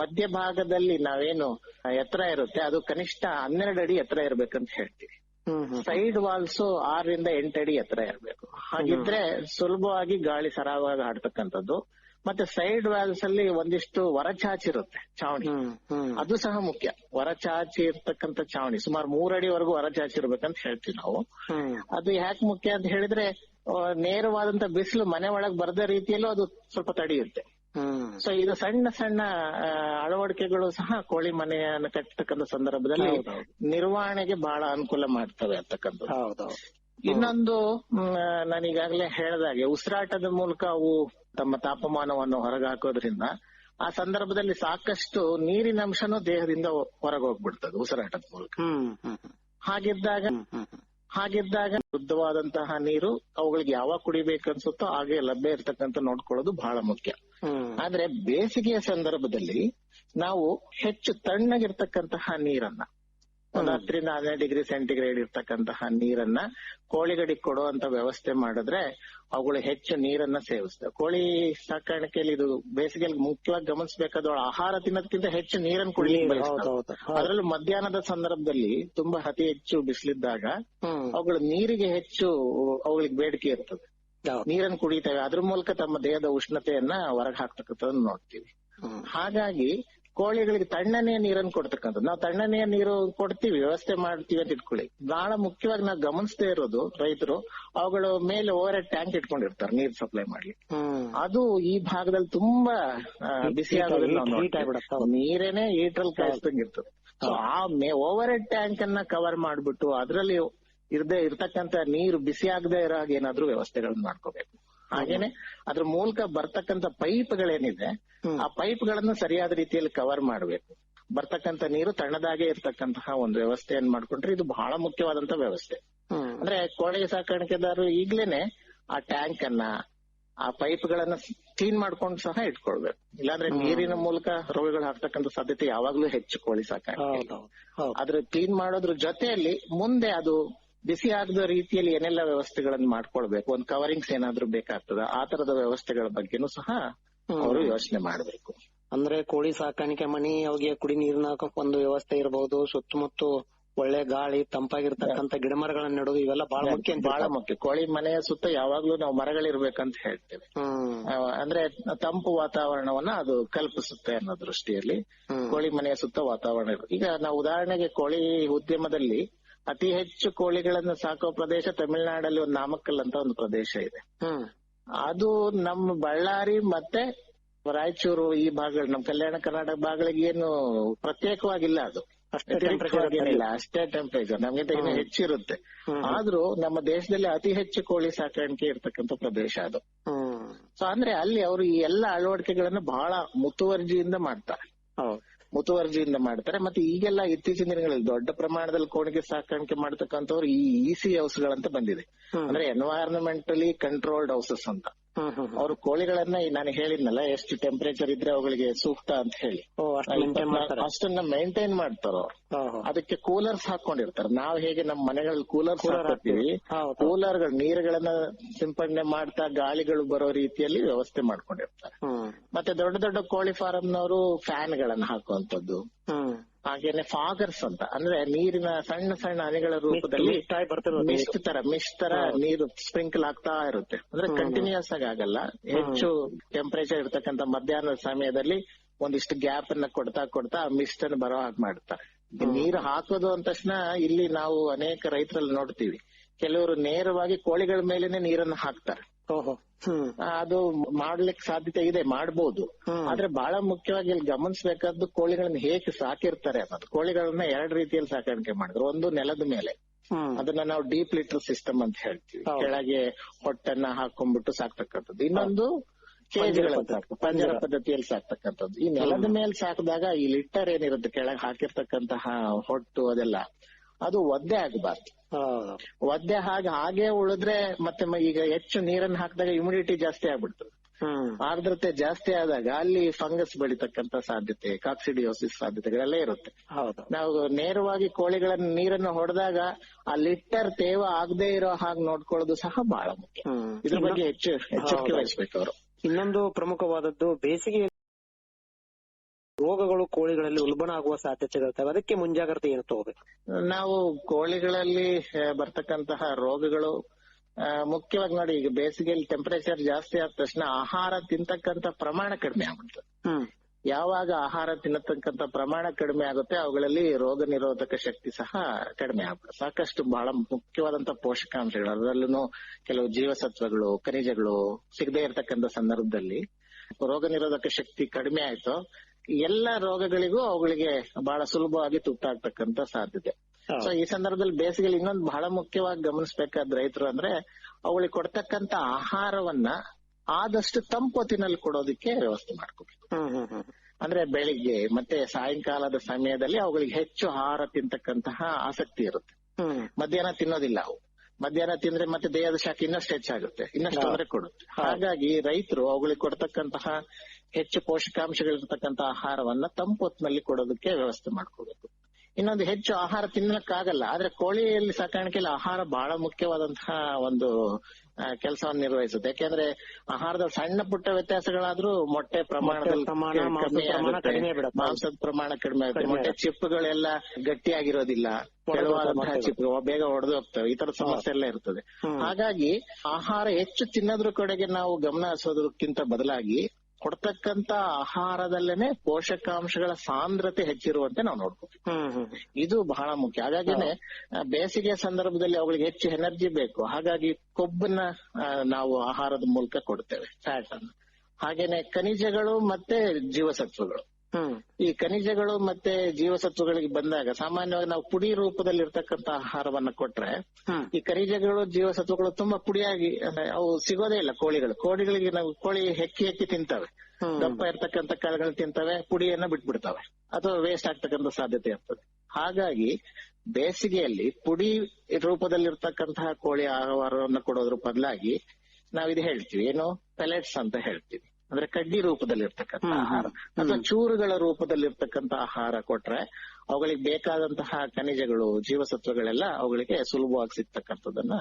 ಮಧ್ಯಭಾಗದಲ್ಲಿ ನಾವೇನು ಎತ್ತರ ಇರುತ್ತೆ ಅದು ಕನಿಷ್ಠ ಹನ್ನೆರಡು ಅಡಿ ಎತ್ತರ ಇರ್ಬೇಕಂತ ಹೇಳ್ತೀವಿ. ಸೈಡ್ ವಾಲ್ಸ್ ಆರರಿಂದ ಎಂಟು ಅಡಿ ಎತ್ತರ ಇರಬೇಕು. ಹಾಗಿದ್ರೆ ಸುಲಭವಾಗಿ ಗಾಳಿ ಸರಾಗವಾಗಿ ಆಡ್ತಕ್ಕಂಥದ್ದು. ಮತ್ತೆ ಸೈಡ್ ವಾಲ್ಸ್ ಅಲ್ಲಿ ಒಂದಿಷ್ಟು ಇರುತ್ತೆ ಚಾವಣಿ. ಅದು ಸಹ ಮುಖ್ಯ. ಹೊರಚಾಚಿ ಇರ್ತಕ್ಕಂತ ಚಾವಣಿ. ಸುಮಾರು ಮೂರಡಿವರೆಗೂ ಇರ್ಬೇಕಂತ ಹೇಳ್ತೀವಿ ನಾವು. ಅದು ಯಾಕೆ ಮುಖ್ಯ ಅಂತ ಹೇಳಿದ್ರೆ ನೇರವಾದಂತ ಬಿಸಿಲು ಮನೆ ಒಳಗ್ ಬರದ ರೀತಿಯಲ್ಲೂ ಅದು ಸ್ವಲ್ಪ ತಡೆಯುತ್ತೆ. ಸೊ ಇದು ಸಣ್ಣ ಸಣ್ಣ ಅಳವಡಿಕೆಗಳು ಸಹ ಕೋಳಿ ಮನೆಯನ್ನು ಕಟ್ಟತಕ್ಕಂತ ಸಂದರ್ಭದಲ್ಲಿ ನಿರ್ವಹಣೆಗೆ ಬಹಳ ಅನುಕೂಲ ಮಾಡ್ತವೆ ಅಂತಕ್ಕಂಥದ್ದು. ಇನ್ನೊಂದು ನಾನೀಗಾಗಲೇ ನಾನು ಈಗಾಗಲೇ ಹೇಳ್ದಾಗೆ ಉಸಿರಾಟದ ಮೂಲಕ ಅವು ತಮ್ಮ ತಾಪಮಾನವನ್ನು ಹೊರಗೆ ಹಾಕೋದ್ರಿಂದ ಆ ಸಂದರ್ಭದಲ್ಲಿ ಸಾಕಷ್ಟು ನೀರಿನ ಅಂಶನೂ ದೇಹದಿಂದ ಹೊರಗೆ ಹೋಗ್ಬಿಡ್ತದೆ ಉಸಿರಾಟದ ಮೂಲಕ. ಹಾಗಿದ್ದಾಗ ಹಾಗಿದ್ದಾಗ ಶುದ್ಧವಾದಂತಹ ನೀರು ಅವುಗಳಿಗೆ ಯಾವಾಗ ಕುಡಿಬೇಕನ್ಸುತ್ತೋ ಹಾಗೆ ಲಭ್ಯ ಇರ್ತಕ್ಕಂಥ ನೋಡ್ಕೊಳ್ಳೋದು ಬಹಳ ಮುಖ್ಯ. ಆದ್ರೆ ಬೇಸಿಗೆಯ ಸಂದರ್ಭದಲ್ಲಿ ನಾವು ಹೆಚ್ಚು ತಣ್ಣಗಿರ್ತಕ್ಕಂತಹ ನೀರನ್ನ ಒಂದು ಹತ್ತರಿಂದ ಹನ್ನೆರಡು ಡಿಗ್ರಿ ಸೆಂಟಿಗ್ರೇಡ್ ಇರ್ತಕ್ಕಂತಹ ನೀರನ್ನ ಕೋಳಿಗಳಿಗೆ ಕೊಡುವಂತ ವ್ಯವಸ್ಥೆ ಮಾಡಿದ್ರೆ ಅವುಗಳು ಹೆಚ್ಚು ನೀರನ್ನ ಸೇವಿಸ್ತವೆ. ಕೋಳಿ ಸಾಕಾಣಿಕೆಯಲ್ಲಿ ಇದು ಬೇಸಿಗೆಯಲ್ಲಿ ಮುಖ್ಯವಾಗಿ ಗಮನಿಸಬೇಕಾದ ಆಹಾರ ತಿನ್ನೋದಕ್ಕಿಂತ ಹೆಚ್ಚು ನೀರನ್ನು ಬಯಸ್ತವೆ. ಅದರಲ್ಲೂ ಮಧ್ಯಾಹ್ನದ ಸಂದರ್ಭದಲ್ಲಿ ತುಂಬಾ ಅತಿ ಹೆಚ್ಚು ಬಿಸಿಲಿದ್ದಾಗ ಅವುಗಳ ನೀರಿಗೆ ಹೆಚ್ಚು ಅವುಗಳಿಗೆ ಬೇಡಿಕೆ ಇರ್ತದೆ. ನೀರನ್ನು ಕುಡಿತವೆ. ಅದ್ರ ಮೂಲಕ ತಮ್ಮ ದೇಹದ ಉಷ್ಣತೆಯನ್ನ ಹೊರಗೆ ಹಾಕ್ತಕ್ಕಂಥದ್ದನ್ನ ನೋಡ್ತೀವಿ. ಹಾಗಾಗಿ ಕೋಳಿಗಳಿಗೆ ತಣ್ಣನೆಯ ನೀರನ್ನು ಕೊಡ್ತಕ್ಕಂಥದ್ದು. ನಾವು ತಣ್ಣನೆಯ ನೀರು ಕೊಡ್ತೀವಿ ವ್ಯವಸ್ಥೆ ಮಾಡ್ತೀವಿ ಅಂತ ಇಟ್ಕೊಳ್ಳಿ. ಬಹಳ ಮುಖ್ಯವಾಗಿ ನಾವು ಗಮನಿಸದೇ ಇರೋದು ರೈತರು ಅವುಗಳು ಮೇಲೆ ಓವರ್ ಟ್ಯಾಂಕ್ ಇಟ್ಕೊಂಡಿರ್ತಾರೆ ನೀರ್ ಸಪ್ಲೈ ಮಾಡ್ಲಿ ಅದು ಈ ಭಾಗದಲ್ಲಿ ತುಂಬಾ ಆ, ಬಿಸಿ ಆಗೋದ್ರಿಂದ ನಾವು ನೋಡ್ತೀವಿ. ನೀರೇನೆ ಈಟ್ರಲ್ಲಿ ಕಾಯಿಸ್ದಂಗಿರ್ತದೆ ಸೊ ಆ ಓವರ್ ಹೆಡ್ ಟ್ಯಾಂಕ್ ಅನ್ನ ಕವರ್ ಮಾಡ್ಬಿಟ್ಟು ಅದರಲ್ಲಿ ಇರದೆ ಇರ್ತಕ್ಕಂತ ನೀರು ಬಿಸಿ ಆಗದೆ ಇರೋ ಹಾಗೆ ಏನಾದ್ರೂ ವ್ಯವಸ್ಥೆಗಳನ್ನ ಮಾಡ್ಕೋಬೇಕು. ಹಾಗೇನೆ ಅದ್ರ ಮೂಲಕ ಬರ್ತಕ್ಕಂತ ಪೈಪ್ಗಳೇನಿದೆ ಆ ಪೈಪ್ ಗಳನ್ನ ಸರಿಯಾದ ರೀತಿಯಲ್ಲಿ ಕವರ್ ಮಾಡಬೇಕು. ಬರ್ತಕ್ಕಂತ ನೀರು ತಣ್ಣದಾಗೆ ಇರ್ತಕ್ಕಂತಹ ಒಂದು ವ್ಯವಸ್ಥೆಯನ್ನು ಮಾಡ್ಕೊಂಡ್ರೆ ಇದು ಬಹಳ ಮುಖ್ಯವಾದಂತ ವ್ಯವಸ್ಥೆ. ಅಂದ್ರೆ ಕೋಳಿ ಸಾಕಾಣಿಕೆದಾರರು ಈಗ್ಲೇನೆ ಆ ಟ್ಯಾಂಕ್ ಅನ್ನ ಆ ಪೈಪ್ ಗಳನ್ನ ಕ್ಲೀನ್ ಮಾಡ್ಕೊಂಡು ಸಹ ಇಟ್ಕೊಳ್ಬೇಕು. ಇಲ್ಲಾಂದ್ರೆ ನೀರಿನ ಮೂಲಕ ರೋಗಗಳು ಹಾಕ್ತಕ್ಕಂತ ಸಾಧ್ಯತೆ ಯಾವಾಗ್ಲೂ ಹೆಚ್ಚು ಕೋಳಿ ಸಾಕಾಣಿಕೆ. ಆದ್ರೆ ಕ್ಲೀನ್ ಮಾಡೋದ್ರ ಜೊತೆಯಲ್ಲಿ ಮುಂದೆ ಅದು ಬಿಸಿ ಆಗದ ರೀತಿಯಲ್ಲಿ ಏನೆಲ್ಲ ವ್ಯವಸ್ಥೆಗಳನ್ನ ಮಾಡ್ಕೊಳ್ಬೇಕು ಒಂದು ಕವರಿಂಗ್ಸ್ ಏನಾದ್ರೂ ಬೇಕಾಗ್ತದ? ಆ ತರದ ವ್ಯವಸ್ಥೆಗಳ ಬಗ್ಗೆನೂ ಸಹ ಅವರು ಯೋಚನೆ ಮಾಡಬೇಕು. ಅಂದ್ರೆ ಕೋಳಿ ಸಾಕಾಣಿಕೆ ಮನಿ ಅವ್ರಿಗೆ ಕುಡಿ ನೀರಿನ ಒಂದು ವ್ಯವಸ್ಥೆ ಇರಬಹುದು ಸುತ್ತಮುತ್ತ ಒಳ್ಳೆ ಗಾಳಿ ತಂಪಾಗಿರ್ತಕ್ಕಂಥ ಗಿಡ ಮರಗಳನ್ನ ನೆಡೋದು ಇವೆಲ್ಲ ಬಹಳ ಮುಖ್ಯ ಬಹಳ ಮುಖ್ಯ. ಕೋಳಿ ಮನೆಯ ಸುತ್ತ ಯಾವಾಗ್ಲೂ ನಾವು ಮರಗಳಿರ್ಬೇಕಂತ ಹೇಳ್ತೇವೆ. ಅಂದ್ರೆ ತಂಪು ವಾತಾವರಣವನ್ನ ಅದು ಕಲ್ಪಿಸುತ್ತೆ ಅನ್ನೋ ದೃಷ್ಟಿಯಲ್ಲಿ ಕೋಳಿ ಮನೆಯ ಸುತ್ತ ವಾತಾವರಣ ಇರ್ಬೇಕು. ಈಗ ನಾವು ಉದಾಹರಣೆಗೆ ಕೋಳಿ ಉದ್ಯಮದಲ್ಲಿ ಅತಿ ಹೆಚ್ಚು ಕೋಳಿಗಳನ್ನು ಸಾಕೋ ಪ್ರದೇಶ ತಮಿಳುನಾಡಲ್ಲಿ ಒಂದು ನಾಮಕ್ಕಲ್ ಅಂತ ಒಂದು ಪ್ರದೇಶ ಇದೆ. ಅದು ನಮ್ಮ ಬಳ್ಳಾರಿ ಮತ್ತೆ ರಾಯಚೂರು ಈ ಭಾಗಗಳು ನಮ್ಮ ಕಲ್ಯಾಣ ಕರ್ನಾಟಕ ಭಾಗಗಳಿಗೆ ಏನು ಪ್ರತ್ಯೇಕವಾಗಿಲ್ಲ ಅದು. ಅಷ್ಟೇ ಟೆಂಪರೇಚರ್ ಏನಿಲ್ಲ ಅಷ್ಟೇ ಟೆಂಪರೇಚರ್ ನಮ್ಗಿಂತ ಇನ್ನೂ ಹೆಚ್ಚಿರುತ್ತೆ. ಆದ್ರೂ ನಮ್ಮ ದೇಶದಲ್ಲಿ ಅತಿ ಹೆಚ್ಚು ಕೋಳಿ ಸಾಕಾಣಿಕೆ ಇರತಕ್ಕಂತ ಪ್ರದೇಶ ಅದು. ಸೊ ಅಂದ್ರೆ ಅಲ್ಲಿ ಅವರು ಈ ಎಲ್ಲ ಅಳವಡಿಕೆಗಳನ್ನು ಬಹಳ ಮುತುವರ್ಜಿಯಿಂದ ಮಾಡ್ತಾರೆ. ಮುತುವರ್ಜಿಯಿಂದ ಮಾಡ್ತಾರೆ. ಮತ್ತೆ ಈಗೆಲ್ಲ ಇತ್ತೀಚಿನ ದಿನಗಳಲ್ಲಿ ದೊಡ್ಡ ಪ್ರಮಾಣದಲ್ಲಿ ಕೋಣಿಗೆ ಸಾಕಾಣಿಕೆ ಮಾಡ್ತಕ್ಕಂಥವ್ರು ಈ ಇಸಿ ಹೌಸ್ ಗಳಂತ ಬಂದಿದೆ. ಅಂದ್ರೆ ಎನ್ವೈರನ್ಮೆಂಟಲಿ ಕಂಟ್ರೋಲ್ಡ್ ಹೌಸಸ್ ಅಂತ. ಅವರು ಕೋಳಿಗಳನ್ನ ನಾನು ಹೇಳಿದ್ನಲ್ಲ ಎಷ್ಟು ಟೆಂಪರೇಚರ್ ಇದ್ರೆ ಅವುಗಳಿಗೆ ಸೂಕ್ತ ಅಂತ ಹೇಳಿ. ಅಷ್ಟನ್ನ ಮೇಂಟೈನ್ ಮಾಡ್ತಾರೋ ಅದಕ್ಕೆ ಕೂಲರ್ಸ್ ಹಾಕೊಂಡಿರ್ತಾರೆ. ನಾವು ಹೇಗೆ ನಮ್ಮ ಮನೆಗಳಲ್ಲಿ ಕೂಲರ್ಸ್ ಹಾಕ್ತೀವಿ. ಕೂಲರ್ಗಳು ನೀರುಗಳನ್ನ ಸಿಂಪಡಣೆ ಮಾಡ್ತಾ ಗಾಳಿಗಳು ಬರೋ ರೀತಿಯಲ್ಲಿ ವ್ಯವಸ್ಥೆ ಮಾಡ್ಕೊಂಡಿರ್ತಾರೆ. ಮತ್ತೆ ದೊಡ್ಡ ದೊಡ್ಡ ಕೋಳಿ ಫಾರಂನವರು ಫ್ಯಾನ್ ಗಳನ್ನ ಹಾಕುವಂತದ್ದು ಹಾಗೇನೆ ಫಾಗರ್ಸ್ ಅಂತ. ಅಂದ್ರೆ ನೀರಿನ ಸಣ್ಣ ಸಣ್ಣ ಅಲೆಗಳ ರೂಪದಲ್ಲಿ ಮಿಸ್ಟ್ ತರ ಮಿಸ್ಟ್ ತರ ನೀರು ಸ್ಪ್ರಿಂಕಲ್ ಆಗ್ತಾ ಇರುತ್ತೆ. ಅಂದ್ರೆ ಕಂಟಿನ್ಯೂಸ್ ಆಗಿ ಆಗಲ್ಲ. ಹೆಚ್ಚು ಟೆಂಪರೇಚರ್ ಇರತಕ್ಕಂತ ಮಧ್ಯಾಹ್ನದ ಸಮಯದಲ್ಲಿ ಒಂದಿಷ್ಟು ಗ್ಯಾಪ್ ಅನ್ನ ಕೊಡ್ತಾ ಕೊಡ್ತಾ ಮಿಸ್ಟ್ ಅನ್ನು ಬರೋ ಹಾಗೆ ಮಾಡ್ತಾರೆ ನೀರು ಹಾಕೋದು ಅಂದ ತಕ್ಷಣ ಇಲ್ಲಿ ನಾವು ಅನೇಕ ರೈತರಲ್ಲಿ ನೋಡ್ತೀವಿ. ಕೆಲವರು ನೇರವಾಗಿ ಕೋಳಿಗಳ ಮೇಲೆನೆ ನೀರನ್ನು ಹಾಕ್ತಾರೆ. ಅದು ಮಾಡ್ಲಿಕ್ಕೆ ಸಾಧ್ಯತೆ ಇದೆ ಮಾಡ್ಬೋದು. ಆದ್ರೆ ಬಹಳ ಮುಖ್ಯವಾಗಿ ಇಲ್ಲಿ ಗಮನಿಸಬೇಕಾದ್ದು ಕೋಳಿಗಳನ್ನ ಹೇಗೆ ಸಾಕಿರ್ತಾರೆ ಅನ್ನೋದು. ಕೋಳಿಗಳನ್ನ ಎರಡು ರೀತಿಯಲ್ಲಿ ಸಾಕಾಣಿಕೆ ಮಾಡಿದ್ರು. ಒಂದು ನೆಲದ ಮೇಲೆ. ಅದನ್ನ ನಾವು ಡೀಪ್ ಲಿಟರ್ ಸಿಸ್ಟಮ್ ಅಂತ ಹೇಳ್ತೀವಿ. ಕೆಳಗೆ ಹೊಟ್ಟನ್ನ ಹಾಕೊಂಡ್ಬಿಟ್ಟು ಸಾಕ್ತಕ್ಕಂಥದ್ದು. ಇನ್ನೊಂದು ಕೇಜ್ಗಳನ್ನ ಸಾಕು ಪಂಜರ ಪದ್ಧತಿಯಲ್ಲಿ ಸಾಕ್ತಕ್ಕಂಥದ್ದು. ಈ ನೆಲದ ಮೇಲೆ ಸಾಕಿದಾಗ ಈ ಲಿಟ್ಟರ್ ಏನಿರುತ್ತೆ ಕೆಳಗೆ ಹಾಕಿರ್ತಕ್ಕಂತಹ ಹೊಟ್ಟು ಅದೆಲ್ಲ ಅದು ಒದ್ದೆ ಆಗಬಾರ್ದು. ಒದ್ದೆ ಹಾಗೆ ಹಾಗೆ ಉಳಿದ್ರೆ ಮತ್ತೆ ಈಗ ಹೆಚ್ಚು ನೀರನ್ನು ಹಾಕಿದಾಗ ಇಮ್ಯುನಿಟಿ ಜಾಸ್ತಿ ಆಗ್ಬಿಡ್ತು. ಆರ್ದ್ರತೆ ಜಾಸ್ತಿ ಆದಾಗ ಅಲ್ಲಿ ಫಂಗಸ್ ಬೆಳಿತಕ್ಕಂತ ಸಾಧ್ಯತೆ ಕಾಕ್ಸಿಡಿಯೋಸಿಸ್ ಸಾಧ್ಯತೆಗಳೆಲ್ಲ ಇರುತ್ತೆ. ಹೌದು. ನಾವು ನೇರವಾಗಿ ಕೋಳಿಗಳನ್ನ ನೀರನ್ನು ಹೊಡೆದಾಗ ಆ ಲಿಟ್ಟರ್ ತೇವ ಆಗದೆ ಇರೋ ಹಾಗೆ ನೋಡ್ಕೊಳ್ಳೋದು ಸಹ ಬಹಳ ಮುಖ್ಯ. ಇದ್ರ ಬಗ್ಗೆ ಹೆಚ್ಚು ಎಚ್ಚರಿಕೆ ಹೌದು. ವಹಿಸ್ಬೇಕು ಅವರು. ಇನ್ನೊಂದು ಪ್ರಮುಖವಾದದ್ದು ಬೇಸಿಗೆ ರೋಗಗಳು ಕೋಳಿಗಳಲ್ಲಿ ಉಲ್ಬಣ ಆಗುವ ಸಾಧ್ಯತೆಗಳಿರ್ತವೆ ಅದಕ್ಕೆ ಮುಂಜಾಗ್ರತೆ ಏನು ತಗೋಬೇಕು? ನಾವು ಕೋಳಿಗಳಲ್ಲಿ ಬರ್ತಕ್ಕಂತಹ ರೋಗಗಳು ಮುಖ್ಯವಾಗಿ ನೋಡಿ ಈಗ ಬೇಸಿಗೆಯಲ್ಲಿ ಟೆಂಪರೇಚರ್ ಜಾಸ್ತಿ ಆದ ತಕ್ಷಣ ಆಹಾರ ತಿಂತಕ್ಕಂತ ಪ್ರಮಾಣ ಕಡಿಮೆ ಆಗುತ್ತೆ. ಯಾವಾಗ ಆಹಾರ ತಿನ್ನತಕ್ಕಂತ ಪ್ರಮಾಣ ಕಡಿಮೆ ಆಗುತ್ತೆ ಅವುಗಳಲ್ಲಿ ರೋಗ ನಿರೋಧಕ ಶಕ್ತಿ ಸಹ ಕಡಿಮೆ ಆಗುತ್ತೆ ಸಾಕಷ್ಟು ಬಹಳ ಮುಖ್ಯವಾದಂತ ಪೋಷಕಾಂಶಗಳು ಅದರಲ್ಲೂ ಕೆಲವು ಜೀವಸತ್ವಗಳು ಖನಿಜಗಳು ಸಿಗದೆ ಇರತಕ್ಕಂತ ಸಂದರ್ಭದಲ್ಲಿ ರೋಗ ನಿರೋಧಕ ಶಕ್ತಿ ಕಡಿಮೆ ಆಯ್ತು. ಎಲ್ಲ ರೋಗಗಳಿಗೂ ಅವುಗಳಿಗೆ ಬಹಳ ಸುಲಭವಾಗಿ ತುತ್ತಾಗ್ತಕ್ಕಂತ ಸಾಧ್ಯತೆ. ಸೊ ಈ ಸಂದರ್ಭದಲ್ಲಿ ಬೇಸಿಗೆಯಲ್ಲಿ ಇನ್ನೊಂದು ಬಹಳ ಮುಖ್ಯವಾಗಿ ಗಮನಿಸಬೇಕಾದ ರೈತರು ಅಂದ್ರೆ ಅವುಗಳಿಗೆ ಕೊಡ್ತಕ್ಕಂತ ಆಹಾರವನ್ನ ಆದಷ್ಟು ತಂಪೊತ್ತಿನಲ್ಲಿ ಕೊಡೋದಕ್ಕೆ ವ್ಯವಸ್ಥೆ ಮಾಡ್ಕೋಬೇಕು. ಅಂದ್ರೆ ಬೆಳಿಗ್ಗೆ ಮತ್ತೆ ಸಾಯಂಕಾಲದ ಸಮಯದಲ್ಲಿ ಅವುಗಳಿಗೆ ಹೆಚ್ಚು ಆಹಾರ ತಿಂತಕ್ಕಂತಹ ಆಸಕ್ತಿ ಇರುತ್ತೆ. ಮಧ್ಯಾಹ್ನ ತಿನ್ನೋದಿಲ್ಲ ಅವು. ಮಧ್ಯಾಹ್ನ ತಿಂದ್ರೆ ಮತ್ತೆ ದೇಹದ ಶಾಖ ಇನ್ನಷ್ಟು ಹೆಚ್ಚಾಗುತ್ತೆ ಇನ್ನಷ್ಟು ತೊಂದರೆ ಕೊಡುತ್ತೆ. ಹಾಗಾಗಿ ರೈತರು ಅವುಗಳಿಗೆ ಕೊಡ್ತಕ್ಕಂತಹ ಹೆಚ್ಚು ಪೋಷಕಾಂಶಗಳಿರ್ತಕ್ಕಂತ ಆಹಾರವನ್ನ ತಂಪೊತ್ತಿನಲ್ಲಿ ಕೊಡೋದಕ್ಕೆ ವ್ಯವಸ್ಥೆ ಮಾಡ್ಕೋಬೇಕು. ಇನ್ನೊಂದು ಹೆಚ್ಚು ಆಹಾರ ತಿನ್ನಕ್ಕಾಗಲ್ಲ ಆದ್ರೆ ಕೋಳಿಯಲ್ಲಿ ಸಾಕಾಣಿಕೆಯಲ್ಲಿ ಆಹಾರ ಬಹಳ ಮುಖ್ಯವಾದಂತಹ ಒಂದು ಕೆಲಸವನ್ನು ನಿರ್ವಹಿಸುತ್ತೆ. ಯಾಕೆಂದ್ರೆ ಆಹಾರದ ಸಣ್ಣ ಪುಟ್ಟ ವ್ಯತ್ಯಾಸಗಳಾದ್ರೂ ಮೊಟ್ಟೆ ಪ್ರಮಾಣದಲ್ಲಿ ಪ್ರಮಾಣ, ಮಾಂಸದ ಪ್ರಮಾಣ ಕಡಿಮೆ ಆಗುತ್ತೆ. ಮೊಟ್ಟೆ. ಚಿಪ್ಪುಗಳೆಲ್ಲ ಗಟ್ಟಿಯಾಗಿರೋದಿಲ್ಲ. ತೆಳುವಾದಂತಹ. ಚಿಪ್ಪು ಬೇಗ ಒಡೆದು ಹೋಗ್ತವೆ. ಈ ತರ ಸಮಸ್ಯೆ ಎಲ್ಲ ಇರ್ತದೆ. ಹಾಗಾಗಿ ಆಹಾರ ಹೆಚ್ಚು ತಿನ್ನೋದ್ರ ಕಡೆಗೆ ನಾವು ಗಮನ ಹರಿಸೋದಕ್ಕಿಂತ ಬದಲಾಗಿ ಕೊಡ್ತಕ್ಕಂತ ಆಹಾರದಲ್ಲೇನೆ ಪೋಷಕಾಂಶಗಳ ಸಾಂದ್ರತೆ ಹೆಚ್ಚಿರುವಂತೆ ನಾವು ನೋಡ್ಬೋದು ಇದು ಬಹಳ ಮುಖ್ಯ. ಹಾಗಾಗಿನೇ ಬೇಸಿಗೆ ಸಂದರ್ಭದಲ್ಲಿ ಅವುಗಳಿಗೆ ಹೆಚ್ಚು ಎನರ್ಜಿ ಬೇಕು. ಹಾಗಾಗಿ ಕೊಬ್ಬನ್ನ ನಾವು ಆಹಾರದ ಮೂಲಕ ಕೊಡ್ತೇವೆ ಫ್ಯಾಟ್ ಅನ್ನು ಹಾಗೇನೆ ಖನಿಜಗಳು ಮತ್ತೆ ಜೀವಸತ್ವಗಳು. ಈ ಖನಿಜಗಳು ಮತ್ತೆ ಜೀವಸತ್ವಗಳಿಗೆ ಬಂದಾಗ ಸಾಮಾನ್ಯವಾಗಿ ನಾವು ಪುಡಿ ರೂಪದಲ್ಲಿ ಇರ್ತಕ್ಕಂತ ಆಹಾರವನ್ನ ಕೊಟ್ರೆ ಈ ಖನಿಜಗಳು ಜೀವಸತ್ವಗಳು ತುಂಬಾ ಪುಡಿಯಾಗಿ ಅಂದ್ರೆ ಅವು ಸಿಗೋದೇ ಇಲ್ಲ ಕೋಳಿಗಳು. ಕೋಳಿಗಳಿಗೆ ನಾವು ಕೋಳಿ ಹೆಕ್ಕಿ ಹೆಕ್ಕಿ ತಿಂತವೆ. ದಪ್ಪ ಇರ್ತಕ್ಕಂತ ಕಾಳುಗಳು ತಿಂತವೆ ಪುಡಿಯನ್ನ ಬಿಟ್ಬಿಡ್ತವೆ. ಅಥವಾ ವೇಸ್ಟ್ ಆಗ್ತಕ್ಕಂತ ಸಾಧ್ಯತೆ ಇರ್ತದೆ. ಹಾಗಾಗಿ ಬೇಸಿಗೆಯಲ್ಲಿ ಪುಡಿ ರೂಪದಲ್ಲಿರ್ತಕ್ಕಂತಹ ಕೋಳಿ ಆಹಾರವನ್ನು ಕೊಡೋದ್ರ ಬದಲಾಗಿ ನಾವಿದು ಹೇಳ್ತೀವಿ ಏನು? ಪೆಲೆಟ್ಸ್ ಅಂತ ಹೇಳ್ತೀವಿ. ಅಂದ್ರೆ ಕಡ್ಡಿ ರೂಪದಲ್ಲಿರ್ತಕ್ಕಂಥ ಆಹಾರ ಅಥವಾ ಚೂರುಗಳ ರೂಪದಲ್ಲಿರ್ತಕ್ಕಂಥ ಆಹಾರ ಕೊಟ್ರೆ ಅವುಗಳಿಗೆ ಬೇಕಾದಂತಹ ಖನಿಜಗಳು ಜೀವಸತ್ವಗಳೆಲ್ಲ ಅವುಗಳಿಗೆ ಸುಲಭವಾಗಿ ಸಿಗ್ತಕ್ಕಂಥದ್ದನ್ನ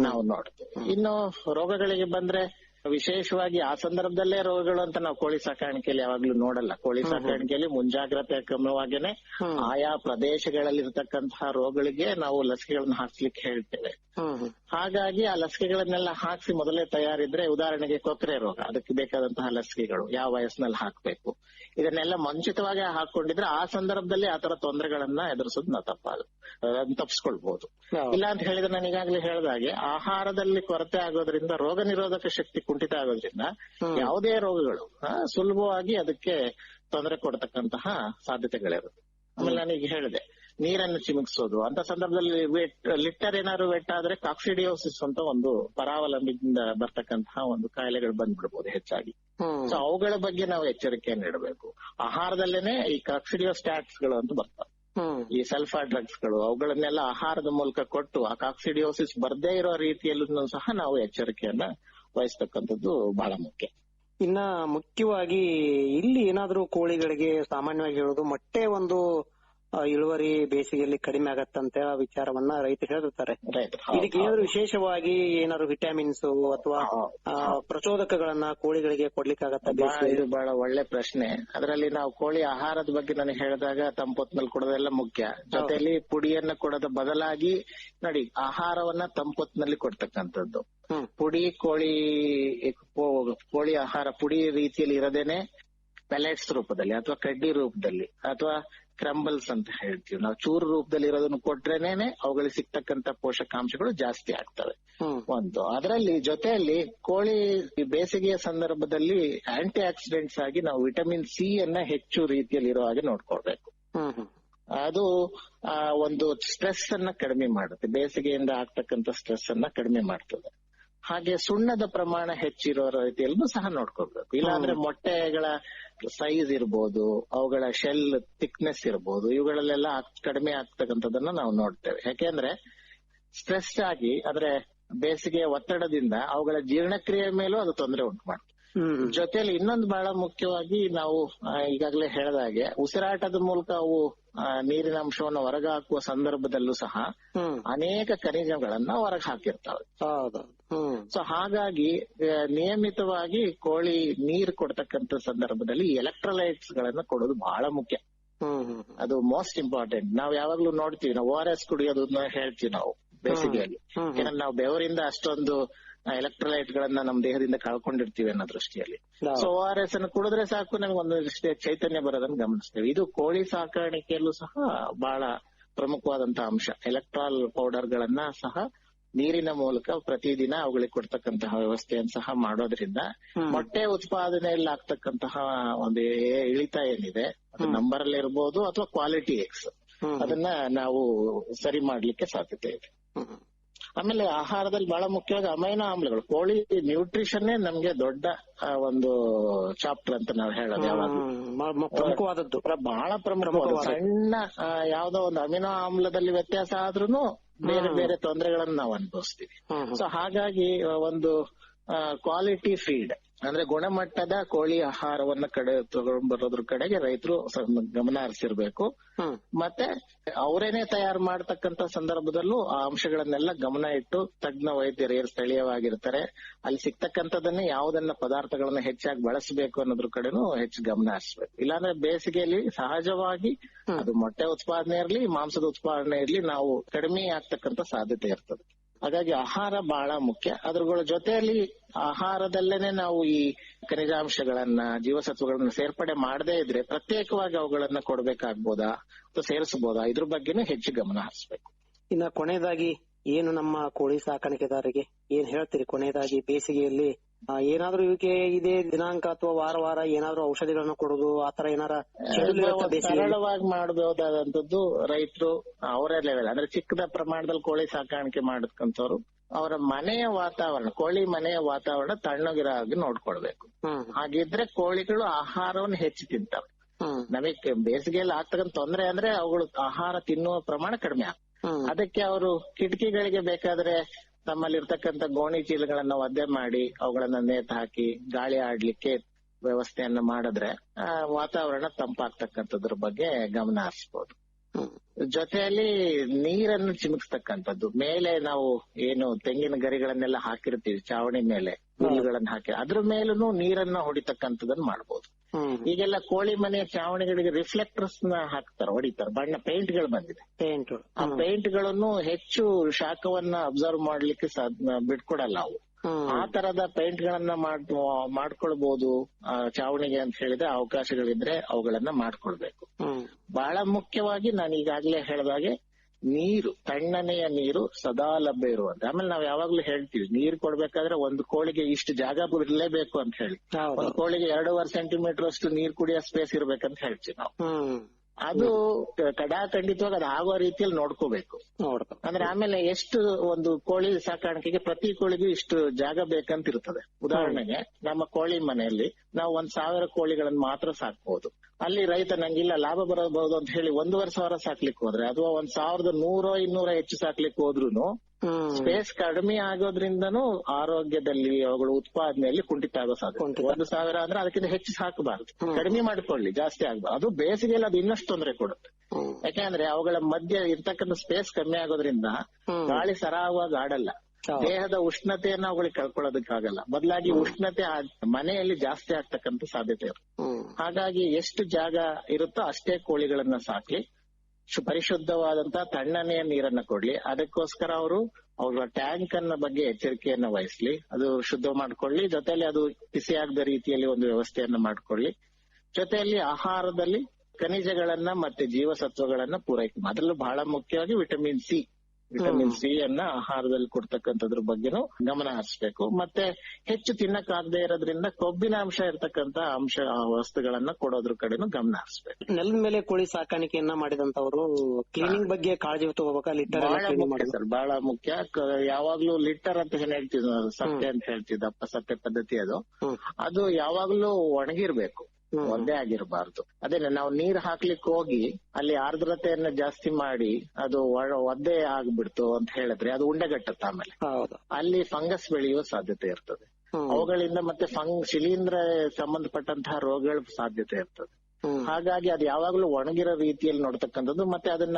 ನಾವು ನೋಡ್ತೇವೆ. ಇನ್ನು ರೋಗಗಳಿಗೆ ಬಂದ್ರೆ ವಿಶೇಷವಾಗಿ ಆ ಸಂದರ್ಭದಲ್ಲೇ ರೋಗಗಳು ಅಂತ ನಾವು ಕೋಳಿ ಸಾಕಾಣಿಕೆಯಲ್ಲಿ ಯಾವಾಗ್ಲೂ ನೋಡಲ್ಲ. ಕೋಳಿ ಸಾಕಾಣಿಕೆಯಲ್ಲಿ ಮುಂಜಾಗ್ರತೆ ಕ್ರಮವಾಗಿನೇ ಆಯಾ ಪ್ರದೇಶಗಳಲ್ಲಿ ಇರತಕ್ಕಂತಹ ರೋಗಗಳಿಗೆ ನಾವು ಲಸಿಕೆಗಳನ್ನ ಹಾಕ್ಸ್ಲಿಕ್ಕೆ ಹೇಳ್ತೇವೆ. ಹಾಗಾಗಿ ಆ ಲಸಿಕೆಗಳನ್ನೆಲ್ಲ ಹಾಕ್ಸಿ ಮೊದಲೇ ತಯಾರಿದ್ರೆ ಉದಾಹರಣೆಗೆ ಕೊಕ್ಕರೆ ರೋಗ ಅದಕ್ಕೆ ಬೇಕಾದಂತಹ ಲಸಿಕೆಗಳು ಯಾವ ವಯಸ್ಸಿನಲ್ಲಿ ಹಾಕ್ಬೇಕು. ಇದನ್ನೆಲ್ಲ ಮುಂಚಿತವಾಗಿ ಹಾಕೊಂಡಿದ್ರೆ ಆ ಸಂದರ್ಭದಲ್ಲಿ ಆ ತರ ತೊಂದರೆಗಳನ್ನ ಎದುರಿಸೋದು ನಾ ತಪ್ಪಾಗುತ್ತೆ ಅದನ್ನ ತಪ್ಪಿಸ್ಕೊಳ್ಬಹುದು ಇಲ್ಲ ಅಂತ ಹೇಳಿದ್ರೆ ನಾನು ಈಗಾಗಲೇ ಹೇಳ್ದಾಗೆ ಆಹಾರದಲ್ಲಿ ಕೊರತೆ ಆಗೋದ್ರಿಂದ ರೋಗ ನಿರೋಧಕ ಶಕ್ತಿ ಕುಂಠಿತ ಆಗೋದ್ರಿಂದ ಯಾವುದೇ ರೋಗಗಳು ಸುಲಭವಾಗಿ ಅದಕ್ಕೆ ತೊಂದರೆ ಕೊಡ್ತಕ್ಕಂತಹ ಸಾಧ್ಯತೆಗಳಿರುತ್ತೆ. ಆಮೇಲೆ ನಾನೀಗ ಹೇಳಿದೆ. ನೀರನ್ನು ಚಿಮುಕಿಸೋದು. ಅಂತ ಸಂದರ್ಭದಲ್ಲಿ ವೆಟ್ ಲಿಟ್ಟರ್ ಏನಾದ್ರು ವೆಟ್ ಆದ್ರೆ ಕಾಕ್ಸಿಡಿಯೋಸಿಸ್ ಅಂತ ಒಂದು ಪರಾವಲಂಬಿಯಿಂದ ಬರ್ತಕ್ಕಂತಹ ಒಂದು ಕಾಯಿಲೆಗಳು ಬಂದ್ಬಿಡ್ಬೋದು ಹೆಚ್ಚಾಗಿ. ಸೊ ಅವುಗಳ ಬಗ್ಗೆ ನಾವು ಎಚ್ಚರಿಕೆಯನ್ನು ಇಡಬೇಕು. ಆಹಾರದಲ್ಲೇನೆ ಈ ಕಾಕ್ಸಿಡಿಯೋ ಸ್ಟ್ಯಾಟ್ಸ್ಗಳು ಅಂತ ಬರ್ತವೆ. ಈ ಸಲ್ಫಾ ಡ್ರಗ್ಸ್ಗಳು ಅವುಗಳನ್ನೆಲ್ಲ ಆಹಾರದ ಮೂಲಕ ಕೊಟ್ಟು ಆ ಕಾಕ್ಸಿಡಿಯೋಸಿಸ್ ಬರ್ದೇ ಇರೋ ರೀತಿಯಲ್ಲೂ ಸಹ ನಾವು ಎಚ್ಚರಿಕೆಯನ್ನ ವಹಿಸ್ತಕ್ಕಂಥದ್ದು ಬಹಳ ಮುಖ್ಯ. ಇನ್ನ ಮುಖ್ಯವಾಗಿ ಇಲ್ಲಿ ಏನಾದ್ರೂ ಕೋಳಿಗಳಿಗೆ ಸಾಮಾನ್ಯವಾಗಿ ಹೇಳೋದು ಮೊಟ್ಟೆ ಒಂದು ಇಳುವರಿ ಬೇಸಿಗೆಯಲ್ಲಿ ಕಡಿಮೆ ಆಗತ್ತಂತ ವಿಚಾರವನ್ನ ರೈತರು ಹೇಳಿರ್ತಾರೆ ಇದಕ್ಕೆ ಏನಾದ್ರು ವಿಶೇಷವಾಗಿ ಏನಾದ್ರು ವಿಟಮಿನ್ಸ್ ಅಥವಾ ಆ, ಪ್ರಚೋದಕಗಳನ್ನ ಕೋಳಿಗಳಿಗೆ ಕೊಡ್ಲಿಕ್ಕಾಗತ್ತ ಇದು ಬಹಳ ಒಳ್ಳೆ ಪ್ರಶ್ನೆ. ಅದರಲ್ಲಿ ನಾವು ಕೋಳಿ ಆಹಾರದ ಬಗ್ಗೆ ನಾನು ಹೇಳಿದಾಗ ತಂಪೊತ್ನಲ್ಲಿ ಕೊಡೋದೆಲ್ಲ ಮುಖ್ಯ. ಜೊತೆಯಲ್ಲಿ ಪುಡಿಯನ್ನ ಕೊಡೋದ ಬದಲಾಗಿ ನೋಡಿ ಆಹಾರವನ್ನ ತಂಪೊತ್ನಲ್ಲಿ ಕೊಡ್ತಕ್ಕಂಥದ್ದು. ಪುಡಿ ಕೋಳಿ ಕೋಳಿ ಆಹಾರ ಪುಡಿ ರೀತಿಯಲ್ಲಿ ಇರದೇನೆ ಪೆಲೆಟ್ಸ್ ರೂಪದಲ್ಲಿ ಅಥವಾ ಕಡ್ಡಿ ರೂಪದಲ್ಲಿ ಅಥವಾ ಕ್ರಂಬಲ್ಸ್ ಅಂತ ಹೇಳ್ತೀವಿ. ನಾವು ಚೂರು ರೂಪದಲ್ಲಿ ಇರೋದನ್ನು ಕೊಟ್ರೇನೆ ಅವುಗಳಿಗೆ ಸಿಗ್ತಕ್ಕಂತ ಪೋಷಕಾಂಶಗಳು ಜಾಸ್ತಿ ಆಗ್ತವೆ. ಒಂದು. ಅದರಲ್ಲಿ ಜೊತೆಯಲ್ಲಿ ಕೋಳಿ ಬೇಸಿಗೆಯ ಸಂದರ್ಭದಲ್ಲಿ ಆಂಟಿ ಆಕ್ಸಿಡೆಂಟ್ಸ್ ಆಗಿ ನಾವು ವಿಟಮಿನ್ ಸಿ ಅನ್ನ ಹೆಚ್ಚು ರೀತಿಯಲ್ಲಿ ಇರೋ ಹಾಗೆ ನೋಡ್ಕೊಳ್ಬೇಕು. ಅದು ಆ, ಒಂದು ಸ್ಟ್ರೆಸ್ ಅನ್ನ ಕಡಿಮೆ ಮಾಡುತ್ತೆ. ಬೇಸಿಗೆಯಿಂದ ಆಗ್ತಕ್ಕಂತ ಸ್ಟ್ರೆಸ್ ಅನ್ನ ಕಡಿಮೆ ಮಾಡ್ತದೆ. ಹಾಗೆ ಸುಣ್ಣದ ಪ್ರಮಾಣ ಹೆಚ್ಚಿರೋ ರೀತಿಯಲ್ಲೂ ಸಹ ನೋಡ್ಕೊಳ್ಬೇಕು. ಇಲ್ಲಾಂದ್ರೆ ಮೊಟ್ಟೆಗಳ ಸೈಜ್ ಇರ್ಬೋದು ಅವುಗಳ ಶೆಲ್ ಥಿಕ್ನೆಸ್ ಇರ್ಬೋದು ಇವುಗಳಲ್ಲೆಲ್ಲ ಕಡಿಮೆ ಆಗ್ತಕ್ಕಂಥದ್ದನ್ನ ನಾವು ನೋಡ್ತೇವೆ. ಯಾಕೆಂದ್ರೆ ಸ್ಟ್ರೆಸ್ ಆಗಿ ಅಂದ್ರೆ ಬೇಸಿಗೆ ಒತ್ತಡದಿಂದ ಅವುಗಳ ಜೀರ್ಣಕ್ರಿಯೆ ಮೇಲೂ ಅದು ತೊಂದರೆ ಉಂಟು ಮಾಡುತ್ತೆ ಜೊತೆಲಿ ಇನ್ನೊಂದು ಬಹಳ ಮುಖ್ಯವಾಗಿ ನಾವು ಈಗಾಗಲೇ ಹೇಳಿದ ಹಾಗೆ ಉಸಿರಾಟದ ಮೂಲಕ ಅವು ನೀರಿನ ಅಂಶವನ್ನು ಹೊರಗೆ ಹಾಕುವ ಸಂದರ್ಭದಲ್ಲೂ ಸಹ ಅನೇಕ ಖನಿಜಗಳನ್ನ ಹೊರಗೆ ಹಾಕಿರ್ತವೆ. ಸೊ ಹಾಗಾಗಿ ನಿಯಮಿತವಾಗಿ ಕೋಳಿ ನೀರು ಕೊಡ್ತಕ್ಕಂತ ಸಂದರ್ಭದಲ್ಲಿ ಎಲೆಕ್ಟ್ರೋಲೈಟ್ಸ್ ಗಳನ್ನ ಕೊಡೋದು ಬಹಳ ಮುಖ್ಯ. ಅದು ಮೋಸ್ಟ್ ಇಂಪಾರ್ಟೆಂಟ್ ನಾವು ಯಾವಾಗ್ಲೂ ನೋಡ್ತೀವಿ ನಾವು ಓ ಆರ್ ಎಸ್ ಕುಡಿಯೋದನ್ನ ಹೇಳ್ತೀವಿ ನಾವು ಬೇಸಿಗೆಯಲ್ಲಿ. ಯಾಕಂದ್ರೆ ನಾವು ಬೆವರಿಂದ ಅಷ್ಟೊಂದು ಎಲೆಕ್ಟ್ರೋಲೈಟ್ ಗಳನ್ನ ನಮ್ಮ ದೇಹದಿಂದ ಕಳ್ಕೊಂಡಿರ್ತೀವಿ ಅನ್ನೋ ದೃಷ್ಟಿಯಲ್ಲಿ. ಸೊ ಓ ಆರ್ ಎಸ್ ಅನ್ನು ಕುಡಿದ್ರೆ ಸಾಕು ನಮ್ಗೆ ಒಂದು ದೃಷ್ಟಿಯ ಚೈತನ್ಯ ಬರೋದನ್ನ ಗಮನಿಸ್ತೇವೆ. ಇದು ಕೋಳಿ ಸಾಕಾಣಿಕೆಯಲ್ಲೂ ಸಹ ಬಹಳ ಪ್ರಮುಖವಾದಂತಹ ಅಂಶ. ಎಲೆಕ್ಟ್ರಾಲ್ ಪೌಡರ್ ಗಳನ್ನ ಸಹ ನೀರಿನ ಮೂಲಕ ಪ್ರತಿದಿನ ಅವುಗಳಿಗೆ ಕೊಡ್ತಕ್ಕಂತಹ ವ್ಯವಸ್ಥೆಯನ್ನು ಸಹ ಮಾಡೋದ್ರಿಂದ ಮೊಟ್ಟೆ ಉತ್ಪಾದನೆಯಲ್ಲಿ ಆಗ್ತಕ್ಕಂತಹ ಒಂದು ಇಳಿತ ಏನಿದೆ ಅದು ನಂಬರ್ ಅಲ್ಲಿ ಇರ್ಬೋದು ಅಥವಾ ಕ್ವಾಲಿಟಿ ಎಕ್ಸ್ ಅದನ್ನ ನಾವು ಸರಿ ಮಾಡ್ಲಿಕ್ಕೆ ಸಾಧ್ಯತೆ ಇದೆ. ಆಮೇಲೆ ಆಹಾರದಲ್ಲಿ ಬಹಳ ಮುಖ್ಯವಾಗಿ ಅಮೈನೋ ಆಮ್ಲಗಳು. ಕೋಳಿ ನ್ಯೂಟ್ರಿಷನ್ನೇ ನಮ್ಗೆ ದೊಡ್ಡ ಒಂದು ಚಾಪ್ಟರ್ ಅಂತ ನಾವು ಹೇಳೋದು ಯಾವಾಗ್ಲೂ. ಪ್ರಮುಖವಾದದ್ದು. ಬಹಳ ಪ್ರಮುಖವಾದ ಸಣ್ಣ ಯಾವ್ದೋ ಒಂದು ಅಮಿನೋ ಆಮ್ಲದಲ್ಲಿ ವ್ಯತ್ಯಾಸ ಆದ್ರೂ ಬೇರೆ ಬೇರೆ ತೊಂದರೆಗಳನ್ನ ನಾವು ಅನುಭವಿಸ್ತೀವಿ. ಸೊ ಹಾಗಾಗಿ ಒಂದು ಕ್ವಾಲಿಟಿ ಫೀಡ್ ಅಂದ್ರೆ ಗುಣಮಟ್ಟದ ಕೋಳಿ ಆಹಾರವನ್ನ ಕಡೆ ತಗೊಂಡ್ ಬರೋದ್ರ ಕಡೆಗೆ ರೈತರು ಗಮನ ಹರಿಸಿರ್ಬೇಕು. ಮತ್ತೆ ಅವರೇನೆ ತಯಾರು ಮಾಡ್ತಕ್ಕಂತ ಸಂದರ್ಭದಲ್ಲೂ ಆ ಅಂಶಗಳನ್ನೆಲ್ಲ ಗಮನ ಇಟ್ಟು ತಜ್ಞ ವೈದ್ಯರು ಏನು ಸ್ಥಳೀಯವಾಗಿರ್ತಾರೆ. ಅಲ್ಲಿ ಸಿಗ್ತಕ್ಕಂಥದನ್ನೇ ಯಾವ್ದನ್ನ ಪದಾರ್ಥಗಳನ್ನ ಹೆಚ್ಚಾಗಿ ಬಳಸಬೇಕು ಅನ್ನೋದ್ರ ಕಡೆನೂ ಹೆಚ್ಚು ಗಮನ ಹರಿಸ್ಬೇಕು. ಇಲ್ಲಾಂದ್ರೆ ಬೇಸಿಗೆಯಲ್ಲಿ ಸಹಜವಾಗಿ ಅದು ಮೊಟ್ಟೆ ಉತ್ಪಾದನೆ ಇರ್ಲಿ ಮಾಂಸದ ಉತ್ಪಾದನೆ ಇರ್ಲಿ ನಾವು ಕಡಿಮೆ ಆಗ್ತಕ್ಕಂತ ಸಾಧ್ಯತೆ ಇರ್ತದೆ. ಹಾಗಾಗಿ ಆಹಾರ ಬಹಳ ಮುಖ್ಯ. ಅದ್ರಗಳ ಜೊತೆಯಲ್ಲಿ ಆಹಾರದಲ್ಲೇನೆ ನಾವು ಈ ಖನಿಜಾಂಶಗಳನ್ನ, ಜೀವಸತ್ವಗಳನ್ನ ಸೇರ್ಪಡೆ ಮಾಡದೇ ಇದ್ರೆ ಪ್ರತ್ಯೇಕವಾಗಿ ಅವುಗಳನ್ನ ಕೊಡ್ಬೇಕಾಗ್ಬೋದಾ? ಅಥವಾ ಸೇರಿಸಬಹುದಾ ಇದ್ರ ಬಗ್ಗೆನೂ ಹೆಚ್ಚು ಗಮನ ಹರಿಸಬೇಕು. ಇನ್ನ ಕೊನೆಯದಾಗಿ ಏನು ನಮ್ಮ ಕೋಳಿ ಸಾಕಾಣಿಕೆದಾರರಿಗೆ ಏನ್ ಹೇಳ್ತೀರಿ? ಕೊನೆಯದಾಗಿ ಬೇಸಿಗೆಯಲ್ಲಿ ಏನಾದ್ರೂ ಇವಕ್ಕೆ ಇದೇ ದಿನಾಂಕ ಅಥವಾ ವಾರ ವಾರ ಏನಾದ್ರು ಔಷಧಿಗಳನ್ನ ಕೊಡೋದು ಆತರ ಏನಾರ? ಸರಳವಾಗಿ ಮಾಡಬಹುದಾದಂತದ್ದು ರೈತರು ಅವರ ಲೆವೆಲ್ ಅಂದ್ರೆ ಚಿಕ್ಕದ ಪ್ರಮಾಣದಲ್ಲಿ ಕೋಳಿ ಸಾಕಾಣಿಕೆ ಮಾಡಕ್ಕಂಥವ್ರು ಅವರ ಮನೆಯ ವಾತಾವರಣ ಕೋಳಿ ಮನೆಯ ವಾತಾವರಣ ತಣ್ಣಗಿರೋ ಹಾಗೆ ನೋಡ್ಕೊಳ್ಬೇಕು. ಹಾಗಿದ್ರೆ ಕೋಳಿಗಳು ಆಹಾರವನ್ನು ಹೆಚ್ಚು ತಿಂತವೆ. ನಮಗೆ ಬೇಸಿಗೆಯಲ್ಲಿ ಆಗ್ತಕ್ಕಂಥ ತೊಂದರೆ ಅಂದ್ರೆ ಅವುಗಳು ಆಹಾರ ತಿನ್ನುವ ಪ್ರಮಾಣ ಕಡಿಮೆ ಆಗ್ತದೆ. ಅದಕ್ಕೆ ಅವರು ಕಿಟಕಿಗಳಿಗೆ ಬೇಕಾದ್ರೆ ತಮ್ಮಲ್ಲಿರ್ತಕ್ಕಂಥ ಗೋಣಿ ಚೀಲಗಳನ್ನ ಒದ್ದೆ ಮಾಡಿ ಅವುಗಳನ್ನ ನೇತು ಹಾಕಿ ಗಾಳಿ ಆಡ್ಲಿಕ್ಕೆ ವ್ಯವಸ್ಥೆಯನ್ನ ಮಾಡಿದ್ರೆ ಆ, ವಾತಾವರಣ ತಂಪಾಗ್ತಕ್ಕಂಥದ್ರ ಬಗ್ಗೆ ಗಮನ ಹರಿಸಬಹುದು ಜೊತೆಯಲ್ಲಿ ನೀರನ್ನು ಚಿಮುಕ್ಸ್ತಕ್ಕಂಥದ್ದು ಮೇಲೆ ನಾವು ಏನು ತೆಂಗಿನ ಗರಿಗಳನ್ನೆಲ್ಲ ಹಾಕಿರ್ತೀವಿ ಚಾವಣಿ ಮೇಲೆ ಹುಲ್ಲುಗಳನ್ನ ಹಾಕಿ ಅದ್ರ ಮೇಲೂ ನೀರನ್ನ ಹೊಡಿತಕ್ಕಂಥದನ್ನ ಮಾಡ್ಬೋದು. ಈಗೆಲ್ಲ ಕೋಳಿ ಮನೆಯ ಚಾವಣಿಗಳಿಗೆ ರಿಫ್ಲೆಕ್ಟರ್ಸ್ನ ಹಾಕ್ತಾರೆ ಹೊಡಿತಾರೆ. ಬಣ್ಣ ಪೇಂಟ್ಗಳು ಬಂದಿದೆ ಪೇಂಟ್ ಆ ಪೇಂಟ್ಗಳನ್ನು ಹೆಚ್ಚು ಶಾಖವನ್ನ ಅಬ್ಸರ್ವ್ ಮಾಡ್ಲಿಕ್ಕೆ ಸಾಧ್ಯ ಬಿಟ್ಕೊಡಲ್ಲ ಅವು. ಆ ತರದ ಪೇಂಟ್ ಗಳನ್ನ ಮಾಡ್ ಮಾಡ್ಕೊಳ್ಬಹುದು ಚಾವಣಿಗೆ ಅಂತ ಹೇಳಿದ್ರೆ ಅವಕಾಶಗಳಿದ್ರೆ ಅವುಗಳನ್ನ ಮಾಡ್ಕೊಳ್ಬೇಕು. ಬಹಳ ಮುಖ್ಯವಾಗಿ ನಾನು ಈಗಾಗಲೇ ಹೇಳಿದಾಗೆ ನೀರು ತಣ್ಣನೆಯ ನೀರು ಸದಾ ಲಭ್ಯ ಇರುವಂತೆ. ಆಮೇಲೆ ನಾವ್ ಯಾವಾಗ್ಲೂ ಹೇಳ್ತೀವಿ ನೀರು ಕೊಡ್ಬೇಕಾದ್ರೆ ಒಂದು ಕೋಳಿಗೆ ಇಷ್ಟು ಜಾಗ ಬಿಡ್ಲೇಬೇಕು ಅಂತ ಹೇಳಿ. ಒಂದು ಕೋಳಿಗೆ ಎರಡೂವರೆ ಸೆಂಟಿಮೀಟರ್ ಅಷ್ಟು ನೀರು ಕುಡಿಯೋ ಸ್ಪೇಸ್ ಇರ್ಬೇಕಂತ ಹೇಳ್ತೀವಿ ನಾವು. ಅದು ಕಡಾಖಂಡಿತವಾಗಿ ಅದು ಆಗೋ ರೀತಿಯಲ್ಲಿ ನೋಡ್ಕೋಬೇಕು. ಅಂದ್ರೆ ಆಮೇಲೆ ಎಷ್ಟು ಒಂದು ಕೋಳಿ ಸಾಕಾಣಿಕೆಗೆ ಪ್ರತಿ ಕೋಳಿಗೂ ಇಷ್ಟು ಜಾಗ ಬೇಕಂತ ಇರ್ತದೆ ಉದಾಹರಣೆಗೆ ನಮ್ಮ ಕೋಳಿ ಮನೆಯಲ್ಲಿ ನಾವು ಒಂದ್ ಸಾವಿರ ಕೋಳಿಗಳನ್ನ ಮಾತ್ರ ಸಾಕ್ಬಹುದು ಅಲ್ಲಿ ರೈತ ನಂಗಿಲ್ಲ ಲಾಭ ಬರಬಹುದು ಅಂತ ಹೇಳಿ ಒಂದೂವರೆ ಸಾವಿರ ಸಾಕ್ಲಿಕ್ಕೆ ಹೋದ್ರೆ ಅಥವಾ ಒಂದ್ ಸಾವಿರದ ನೂರ ಇನ್ನೂರ ಹೆಚ್ಚು ಸಾಕ್ಲಿಕ್ಕೆ ಹೋದ್ರುನು ಸ್ಪೇಸ್ ಕಡಿಮೆ ಆಗೋದ್ರಿಂದನೂ ಆರೋಗ್ಯದಲ್ಲಿ ಅವುಗಳ ಉತ್ಪಾದನೆಯಲ್ಲಿ ಕುಂಠಿತ ಆಗೋ ಸಾಧ್ಯತೆ ಒಂದು ಸಾವಿರ ಅಂದ್ರೆ ಅದಕ್ಕಿಂತ ಹೆಚ್ಚು ಸಾಕಬಾರದು. ಕಡಿಮೆ ಮಾಡ್ಕೊಳ್ಳಿ ಜಾಸ್ತಿ ಆಗಬಾರ್ದು. ಅದು ಬೇಸಿಗೆಯಲ್ಲಿ ಅದು ಇನ್ನಷ್ಟು ತೊಂದರೆ ಕೊಡುತ್ತೆ. ಯಾಕಂದ್ರೆ ಅವುಗಳ ಮಧ್ಯೆ ಇರ್ತಕ್ಕಂಥ ಸ್ಪೇಸ್ ಕಮ್ಮಿ ಆಗೋದ್ರಿಂದ ಗಾಳಿ ಸರಾಗವಾಗಿ ಆಡಲ್ಲ. ದೇಹದ ಉಷ್ಣತೆಯನ್ನ ಅವುಗಳಿಗೆ ಕಳ್ಕೊಳ್ಳೋದಕ್ಕಾಗಲ್ಲ ಬದಲಾಗಿ ಉಷ್ಣತೆ ಮನೆಯಲ್ಲಿ ಜಾಸ್ತಿ ಆಗ್ತಕ್ಕಂಥ ಸಾಧ್ಯತೆ ಇರುತ್ತೆ. ಹಾಗಾಗಿ ಎಷ್ಟು ಜಾಗ ಇರುತ್ತೋ ಅಷ್ಟೇ ಕೋಳಿಗಳನ್ನ ಸಾಕ್ಲಿ. ಪರಿಶುದ್ಧವಾದಂತಹ ತಣ್ಣನೆಯ ನೀರನ್ನ ಕೊಡ್ಲಿ. ಅದಕ್ಕೋಸ್ಕರ ಅವರು ಅವ್ರ ಟ್ಯಾಂಕ್ ಅನ್ನ ಬಗ್ಗೆ ಎಚ್ಚರಿಕೆಯನ್ನ ವಹಿಸ್ಲಿ. ಅದು ಶುದ್ಧ ಮಾಡ್ಕೊಳ್ಳಿ. ಜೊತೆಯಲ್ಲಿ ಅದು ಬಿಸಿಯಾಗದ ರೀತಿಯಲ್ಲಿ ಒಂದು ವ್ಯವಸ್ಥೆಯನ್ನ ಮಾಡ್ಕೊಳ್ಳಿ. ಜೊತೆಯಲ್ಲಿ ಆಹಾರದಲ್ಲಿ ಖನಿಜಗಳನ್ನ ಮತ್ತೆ ಜೀವಸತ್ವಗಳನ್ನ ಪೂರೈಕೆ ಅದರಲ್ಲೂ ಬಹಳ ಮುಖ್ಯವಾಗಿ ವಿಟಮಿನ್ ಸಿ ವಿಟಮಿನ್ ಸಿ ಅನ್ನ ಆಹಾರದಲ್ಲಿ ಕೊಡ್ತಕ್ಕಂಥದ್ರ ಬಗ್ಗೆನೂ ಗಮನ ಹರಿಸ್ಬೇಕು. ಮತ್ತೆ ಹೆಚ್ಚು ತಿನ್ನಕ್ಕಾಗದೇ ಇರೋದ್ರಿಂದ ಕೊಬ್ಬಿನ ಅಂಶ ಇರತಕ್ಕಂತ ಅಂಶ ವಸ್ತುಗಳನ್ನ ಕೊಡೋದ್ರ ಕಡೆನೂ ಗಮನ ಹರಿಸ್ಬೇಕು. ನೆಲದ ಮೇಲೆ ಕೋಳಿ ಸಾಕಾಣಿಕೆಯನ್ನ ಮಾಡಿದಂತವರು ಕ್ಲೀನಿಂಗ್ ಬಗ್ಗೆ ಕಾಳಜಿ ತಗೋಬೇಕಾ? ಲಿಟ್ಟರ್ ಬಹಳ ಮುಖ್ಯ ಸರ್ ಬಹಳ ಮುಖ್ಯ. ಕ- ಯಾವಾಗ್ಲೂ ಲಿಟ್ಟರ್ ಅಂತ ಏನ್ ಸತ್ಯ ಅಂತ ಹೇಳ್ತಿದ್ದಪ್ಪ ದಪ್ಪ ಸತ್ಯ ಪದ್ಧತಿ ಅದು. ಅದು ಯಾವಾಗ್ಲೂ ಒಣಗಿರ್ಬೇಕು. ಒಂದೇ ಆಗಿರಬಾರ್ದು. ಅದೇನೆ ನಾವು ನೀರ್ ಹಾಕ್ಲಿಕ್ಕೆ ಹೋಗಿ ಅಲ್ಲಿ ಆರ್ದ್ರತೆಯನ್ನ ಜಾಸ್ತಿ ಮಾಡಿ ಅದು ಒದ್ದೆ ಆಗ್ಬಿಡ್ತು ಅಂತ ಹೇಳಿದ್ರೆ ಅದು ಉಂಡೆಗಟ್ಟತ್ತ ಆಮೇಲೆ. ಅಲ್ಲಿ ಫಂಗಸ್ ಬೆಳೆಯುವ ಸಾಧ್ಯತೆ ಇರ್ತದೆ. ಅವುಗಳಿಂದ ಮತ್ತೆ ಫಂಗ್ ಶಿಲೀಂಧ್ರ ಸಂಬಂಧಪಟ್ಟಂತಹ ರೋಗಗಳ ಸಾಧ್ಯತೆ ಇರ್ತದೆ. ಹಾಗಾಗಿ ಅದು ಯಾವಾಗ್ಲೂ ಒಣಗಿರೋ ರೀತಿಯಲ್ಲಿ ನೋಡ್ತಕ್ಕಂಥದ್ದು ಮತ್ತೆ ಅದನ್ನ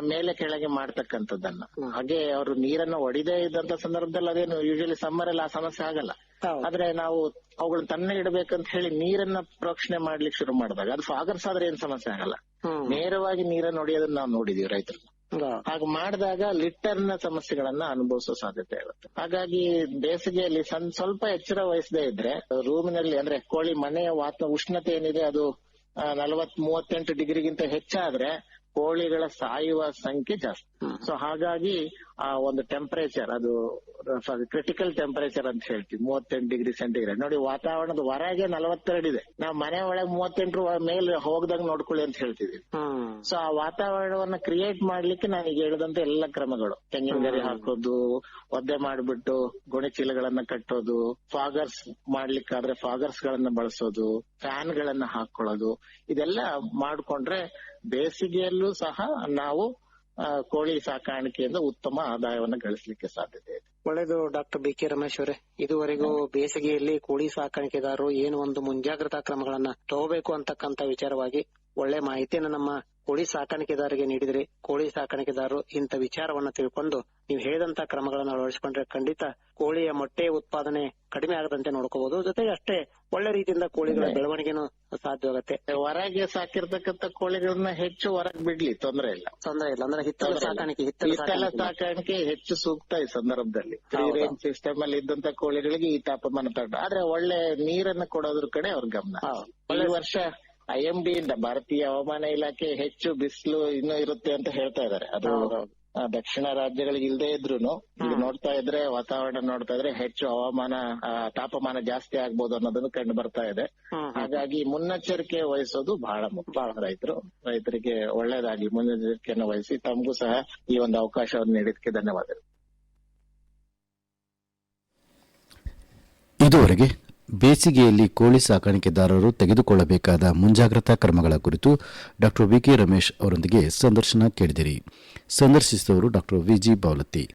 ಮೇಲೆ ಕೆಳಗೆ ಮಾಡ್ತಕ್ಕಂಥದ್ದನ್ನ. ಹಾಗೆ ಅವರು ನೀರನ್ನ ಒಡಿದೇ ಇದ್ದಂತ ಸಂದರ್ಭದಲ್ಲಿ ಅದೇನು ಯೂಶಲಿ ಸಮ್ಮರ್ ಅಲ್ಲಿ ಆ ಸಮಸ್ಯೆ ಆಗಲ್ಲ. ಆದ್ರೆ ನಾವು ಅವುಗಳನ್ನ ತನ್ನ ಇಡಬೇಕಂತ ಹೇಳಿ ನೀರನ್ನ ಪ್ರೋಕ್ಷಣೆ ಮಾಡ್ಲಿಕ್ಕೆ ಶುರು ಮಾಡಿದಾಗ ಅದು ಫಾಗರ್ಸ್ ಆದ್ರೆ ಏನ್ ಸಮಸ್ಯೆ ಆಗಲ್ಲ. ನೇರವಾಗಿ ನೀರನ್ನ ಹೊಡೆಯೋದನ್ನ ನಾವು ನೋಡಿದೀವಿ ರೈತರು. ಹಾಗೆ ಮಾಡಿದಾಗ ಲಿಟ್ಟರ್ನ ನ ಸಮಸ್ಯೆಗಳನ್ನ ಅನುಭವಿಸೋ ಸಾಧ್ಯತೆ ಇರುತ್ತೆ. ಹಾಗಾಗಿ ಬೇಸಿಗೆಯಲ್ಲಿ ಸಣ್ಣ ಸ್ವಲ್ಪ ಎಚ್ಚರ ವಹಿಸದೇ ಇದ್ರೆ ರೂಮಿನಲ್ಲಿ ಅಂದ್ರೆ ಕೋಳಿ ಮನೆಯ ವಾತ ಉಷ್ಣತೆ ಏನಿದೆ ಅದು ನಲವತ್ ಮೂವತ್ತೆಂಟು ಡಿಗ್ರಿಗಿಂತ ಹೆಚ್ಚಾದ್ರೆ ಕೋಳಿಗಳ ಸಾಯುವ ಸಂಖ್ಯೆ ಜಾಸ್ತಿ. ಸೊ ಹಾಗಾಗಿ ಆ ಒಂದು ಟೆಂಪರೇಚರ್ ಅದು ಕ್ರಿಟಿಕಲ್ ಟೆಂಪರೇಚರ್ ಅಂತ ಹೇಳ್ತೀವಿ. ಮೂವತ್ತೆಂಟು ಡಿಗ್ರಿ ಸೆಂಟಿಗ್ರೇಡ್ ನೋಡಿ ವಾತಾವರಣದ ಹೊರಗೆ ನಲವತ್ತೆರಡು ಇದೆ. ನಾವು ಮನೆ ಒಳಗೆ ಮೂವತ್ತೆಂಟು ಮೇಲೆ ಹೋಗದಾಗ ನೋಡ್ಕೊಳ್ಳಿ ಅಂತ ಹೇಳ್ತೀವಿ. ಸೊ ಆ ವಾತಾವರಣವನ್ನ ಕ್ರಿಯೇಟ್ ಮಾಡ್ಲಿಕ್ಕೆ ನನಗೆ ಹೇಳಿದಂತ ಎಲ್ಲ ಕ್ರಮಗಳು. ತೆಂಗಿನ ಗರಿ ಹಾಕೋದು ಒದ್ದೆ ಮಾಡ್ಬಿಟ್ಟು ಗುಣಚೀಲಗಳನ್ನ ಕಟ್ಟೋದು ಫಾಗರ್ಸ್ ಮಾಡ್ಲಿಕ್ಕಾದ್ರೆ ಫಾಗರ್ಸ್ ಗಳನ್ನ ಬಳಸೋದು ಫ್ಯಾನ್ ಗಳನ್ನ ಹಾಕೊಳ್ಳೋದು ಇದೆಲ್ಲ ಮಾಡ್ಕೊಂಡ್ರೆ ಬೇಸಿಗೆಯಲ್ಲೂ ಸಹ ನಾವು ಕೋಳಿ ಸಾಕಾಣಿಕೆಯಿಂದ ಉತ್ತಮ ಆದಾಯವನ್ನು ಗಳಿಸಲಿಕ್ಕೆ ಸಾಧ್ಯತೆ ಇದೆ. ಒಳ್ಳೇದು ಡಾಕ್ಟರ್ ಬಿ ಕೆ ರಮೇಶ್ ಅವರೇ. ಇದುವರೆಗೂ ಬೇಸಿಗೆಯಲ್ಲಿ ಕೋಳಿ ಸಾಕಾಣಿಕೆದಾರರು ಏನು ಒಂದು ಮುಂಜಾಗ್ರತಾ ಕ್ರಮಗಳನ್ನ ತಗೋಬೇಕು ಅಂತಕ್ಕಂತ ವಿಚಾರವಾಗಿ ಒಳ್ಳೆ ಮಾಹಿತಿಯನ್ನು ನಮ್ಮ ಕೋಳಿ ಸಾಕಾಣಿಕೆದಾರರಿಗೆ ನೀಡಿದರೆ ಕೋಳಿ ಸಾಕಾಣಿಕೆದಾರರು ಇಂಥ ವಿಚಾರವನ್ನ ತಿಳ್ಕೊಂಡು ನೀವು ಹೇಳಿದಂತ ಕ್ರಮಗಳನ್ನು ಅಳವಡಿಸಿಕೊಂಡ್ರೆ ಖಂಡಿತ ಕೋಳಿಯ ಮೊಟ್ಟೆ ಉತ್ಪಾದನೆ ಕಡಿಮೆ ಆಗದಂತೆ ನೋಡ್ಕೋಬಹುದು. ಜೊತೆಗೆ ಅಷ್ಟೇ ಒಳ್ಳೆ ರೀತಿಯಿಂದ ಕೋಳಿಗಳ ಬೆಳವಣಿಗೆನೂ ಸಾಧ್ಯವಾಗುತ್ತೆ. ಹೊರಗೆ ಸಾಕಿರ್ತಕ್ಕಂಥ ಕೋಳಿಗಳನ್ನ ಹೆಚ್ಚು ಹೊರಗೆ ಬಿಡ್ಲಿ ತೊಂದರೆ ಇಲ್ಲ. ತೊಂದರೆ ಇಲ್ಲ ಅಂದ್ರೆ ಹಿತ್ತಲ ಸಾಕಾಣಿಕೆ ಹಿತ್ತಲ ಸಾಕಾಣಿಕೆ ಹೆಚ್ಚು ಸೂಕ್ತ ಈ ಸಂದರ್ಭದಲ್ಲಿ. ಫ್ರೀ. ರೇಂಜ್ ಸಿಸ್ಟಮ್ ಅಲ್ಲಿ ಇದ್ದಂತ ಕೋಳಿಗಳಿಗೆ ಈ ತಾಪಮಾನ ತಡ ಆದ್ರೆ ಒಳ್ಳೆ ನೀರನ್ನು ಕೊಡೋದ್ರ ಕಡೆ ಅವ್ರ ಗಮನ. ಈ ವರ್ಷ ಐ ಎಂ ಡಿ ಇಂದ ಭಾರತೀಯ ಹವಾಮಾನ ಇಲಾಖೆ ಹೆಚ್ಚು ಬಿಸಿಲು ಇನ್ನೂ ಇರುತ್ತೆ ಅಂತ ಹೇಳ್ತಾ ಇದಾರೆ ಅದು ಆ, ದಕ್ಷಿಣ ರಾಜ್ಯಗಳಿಗೆ ಇಲ್ಲದೆ ಇದ್ರು ಈಗ ನೋಡ್ತಾ ಇದ್ರೆ ವಾತಾವರಣ ನೋಡ್ತಾ ಇದ್ರೆ ಹೆಚ್ಚು ಹವಾಮಾನ ತಾಪಮಾನ ಜಾಸ್ತಿ ಆಗ್ಬೋದು ಅನ್ನೋದನ್ನು ಕಂಡು ಬರ್ತಾ ಇದೆ. ಹಾಗಾಗಿ ಮುನ್ನೆಚ್ಚರಿಕೆ ವಹಿಸೋದು ಬಹಳ ಮುಖ್ಯ. ರೈತರು ರೈತರಿಗೆ ಒಳ್ಳೇದಾಗಿ ಮುನ್ನೆಚ್ಚರಿಕೆಯನ್ನು ವಹಿಸಿ ತಮಗೂ ಸಹ ಈ ಒಂದು ಅವಕಾಶವನ್ನು ನೀಡಿದ್ದಕ್ಕೆ ಧನ್ಯವಾದಗಳು. ಇದುವರೆಗೆ ಬೇಸಿಗೆಯಲ್ಲಿ ಕೋಳಿ ಸಾಕಾಣಿಕೆದಾರರು ತೆಗೆದುಕೊಳ್ಳಬೇಕಾದ ಮುಂಜಾಗ್ರತಾ ಕ್ರಮಗಳ ಕುರಿತು ಡಾಕ್ಟರ್ ವಿ ಕೆ ರಮೇಶ್ ಅವರೊಂದಿಗೆ ಸಂದರ್ಶನ ಕೇಳಿದಿರಿ. ಸಂದರ್ಶಿಸಿದವರು ಡಾಕ್ಟರ್ ವಿಜಿ ಬಾವಲತ್ತಿ.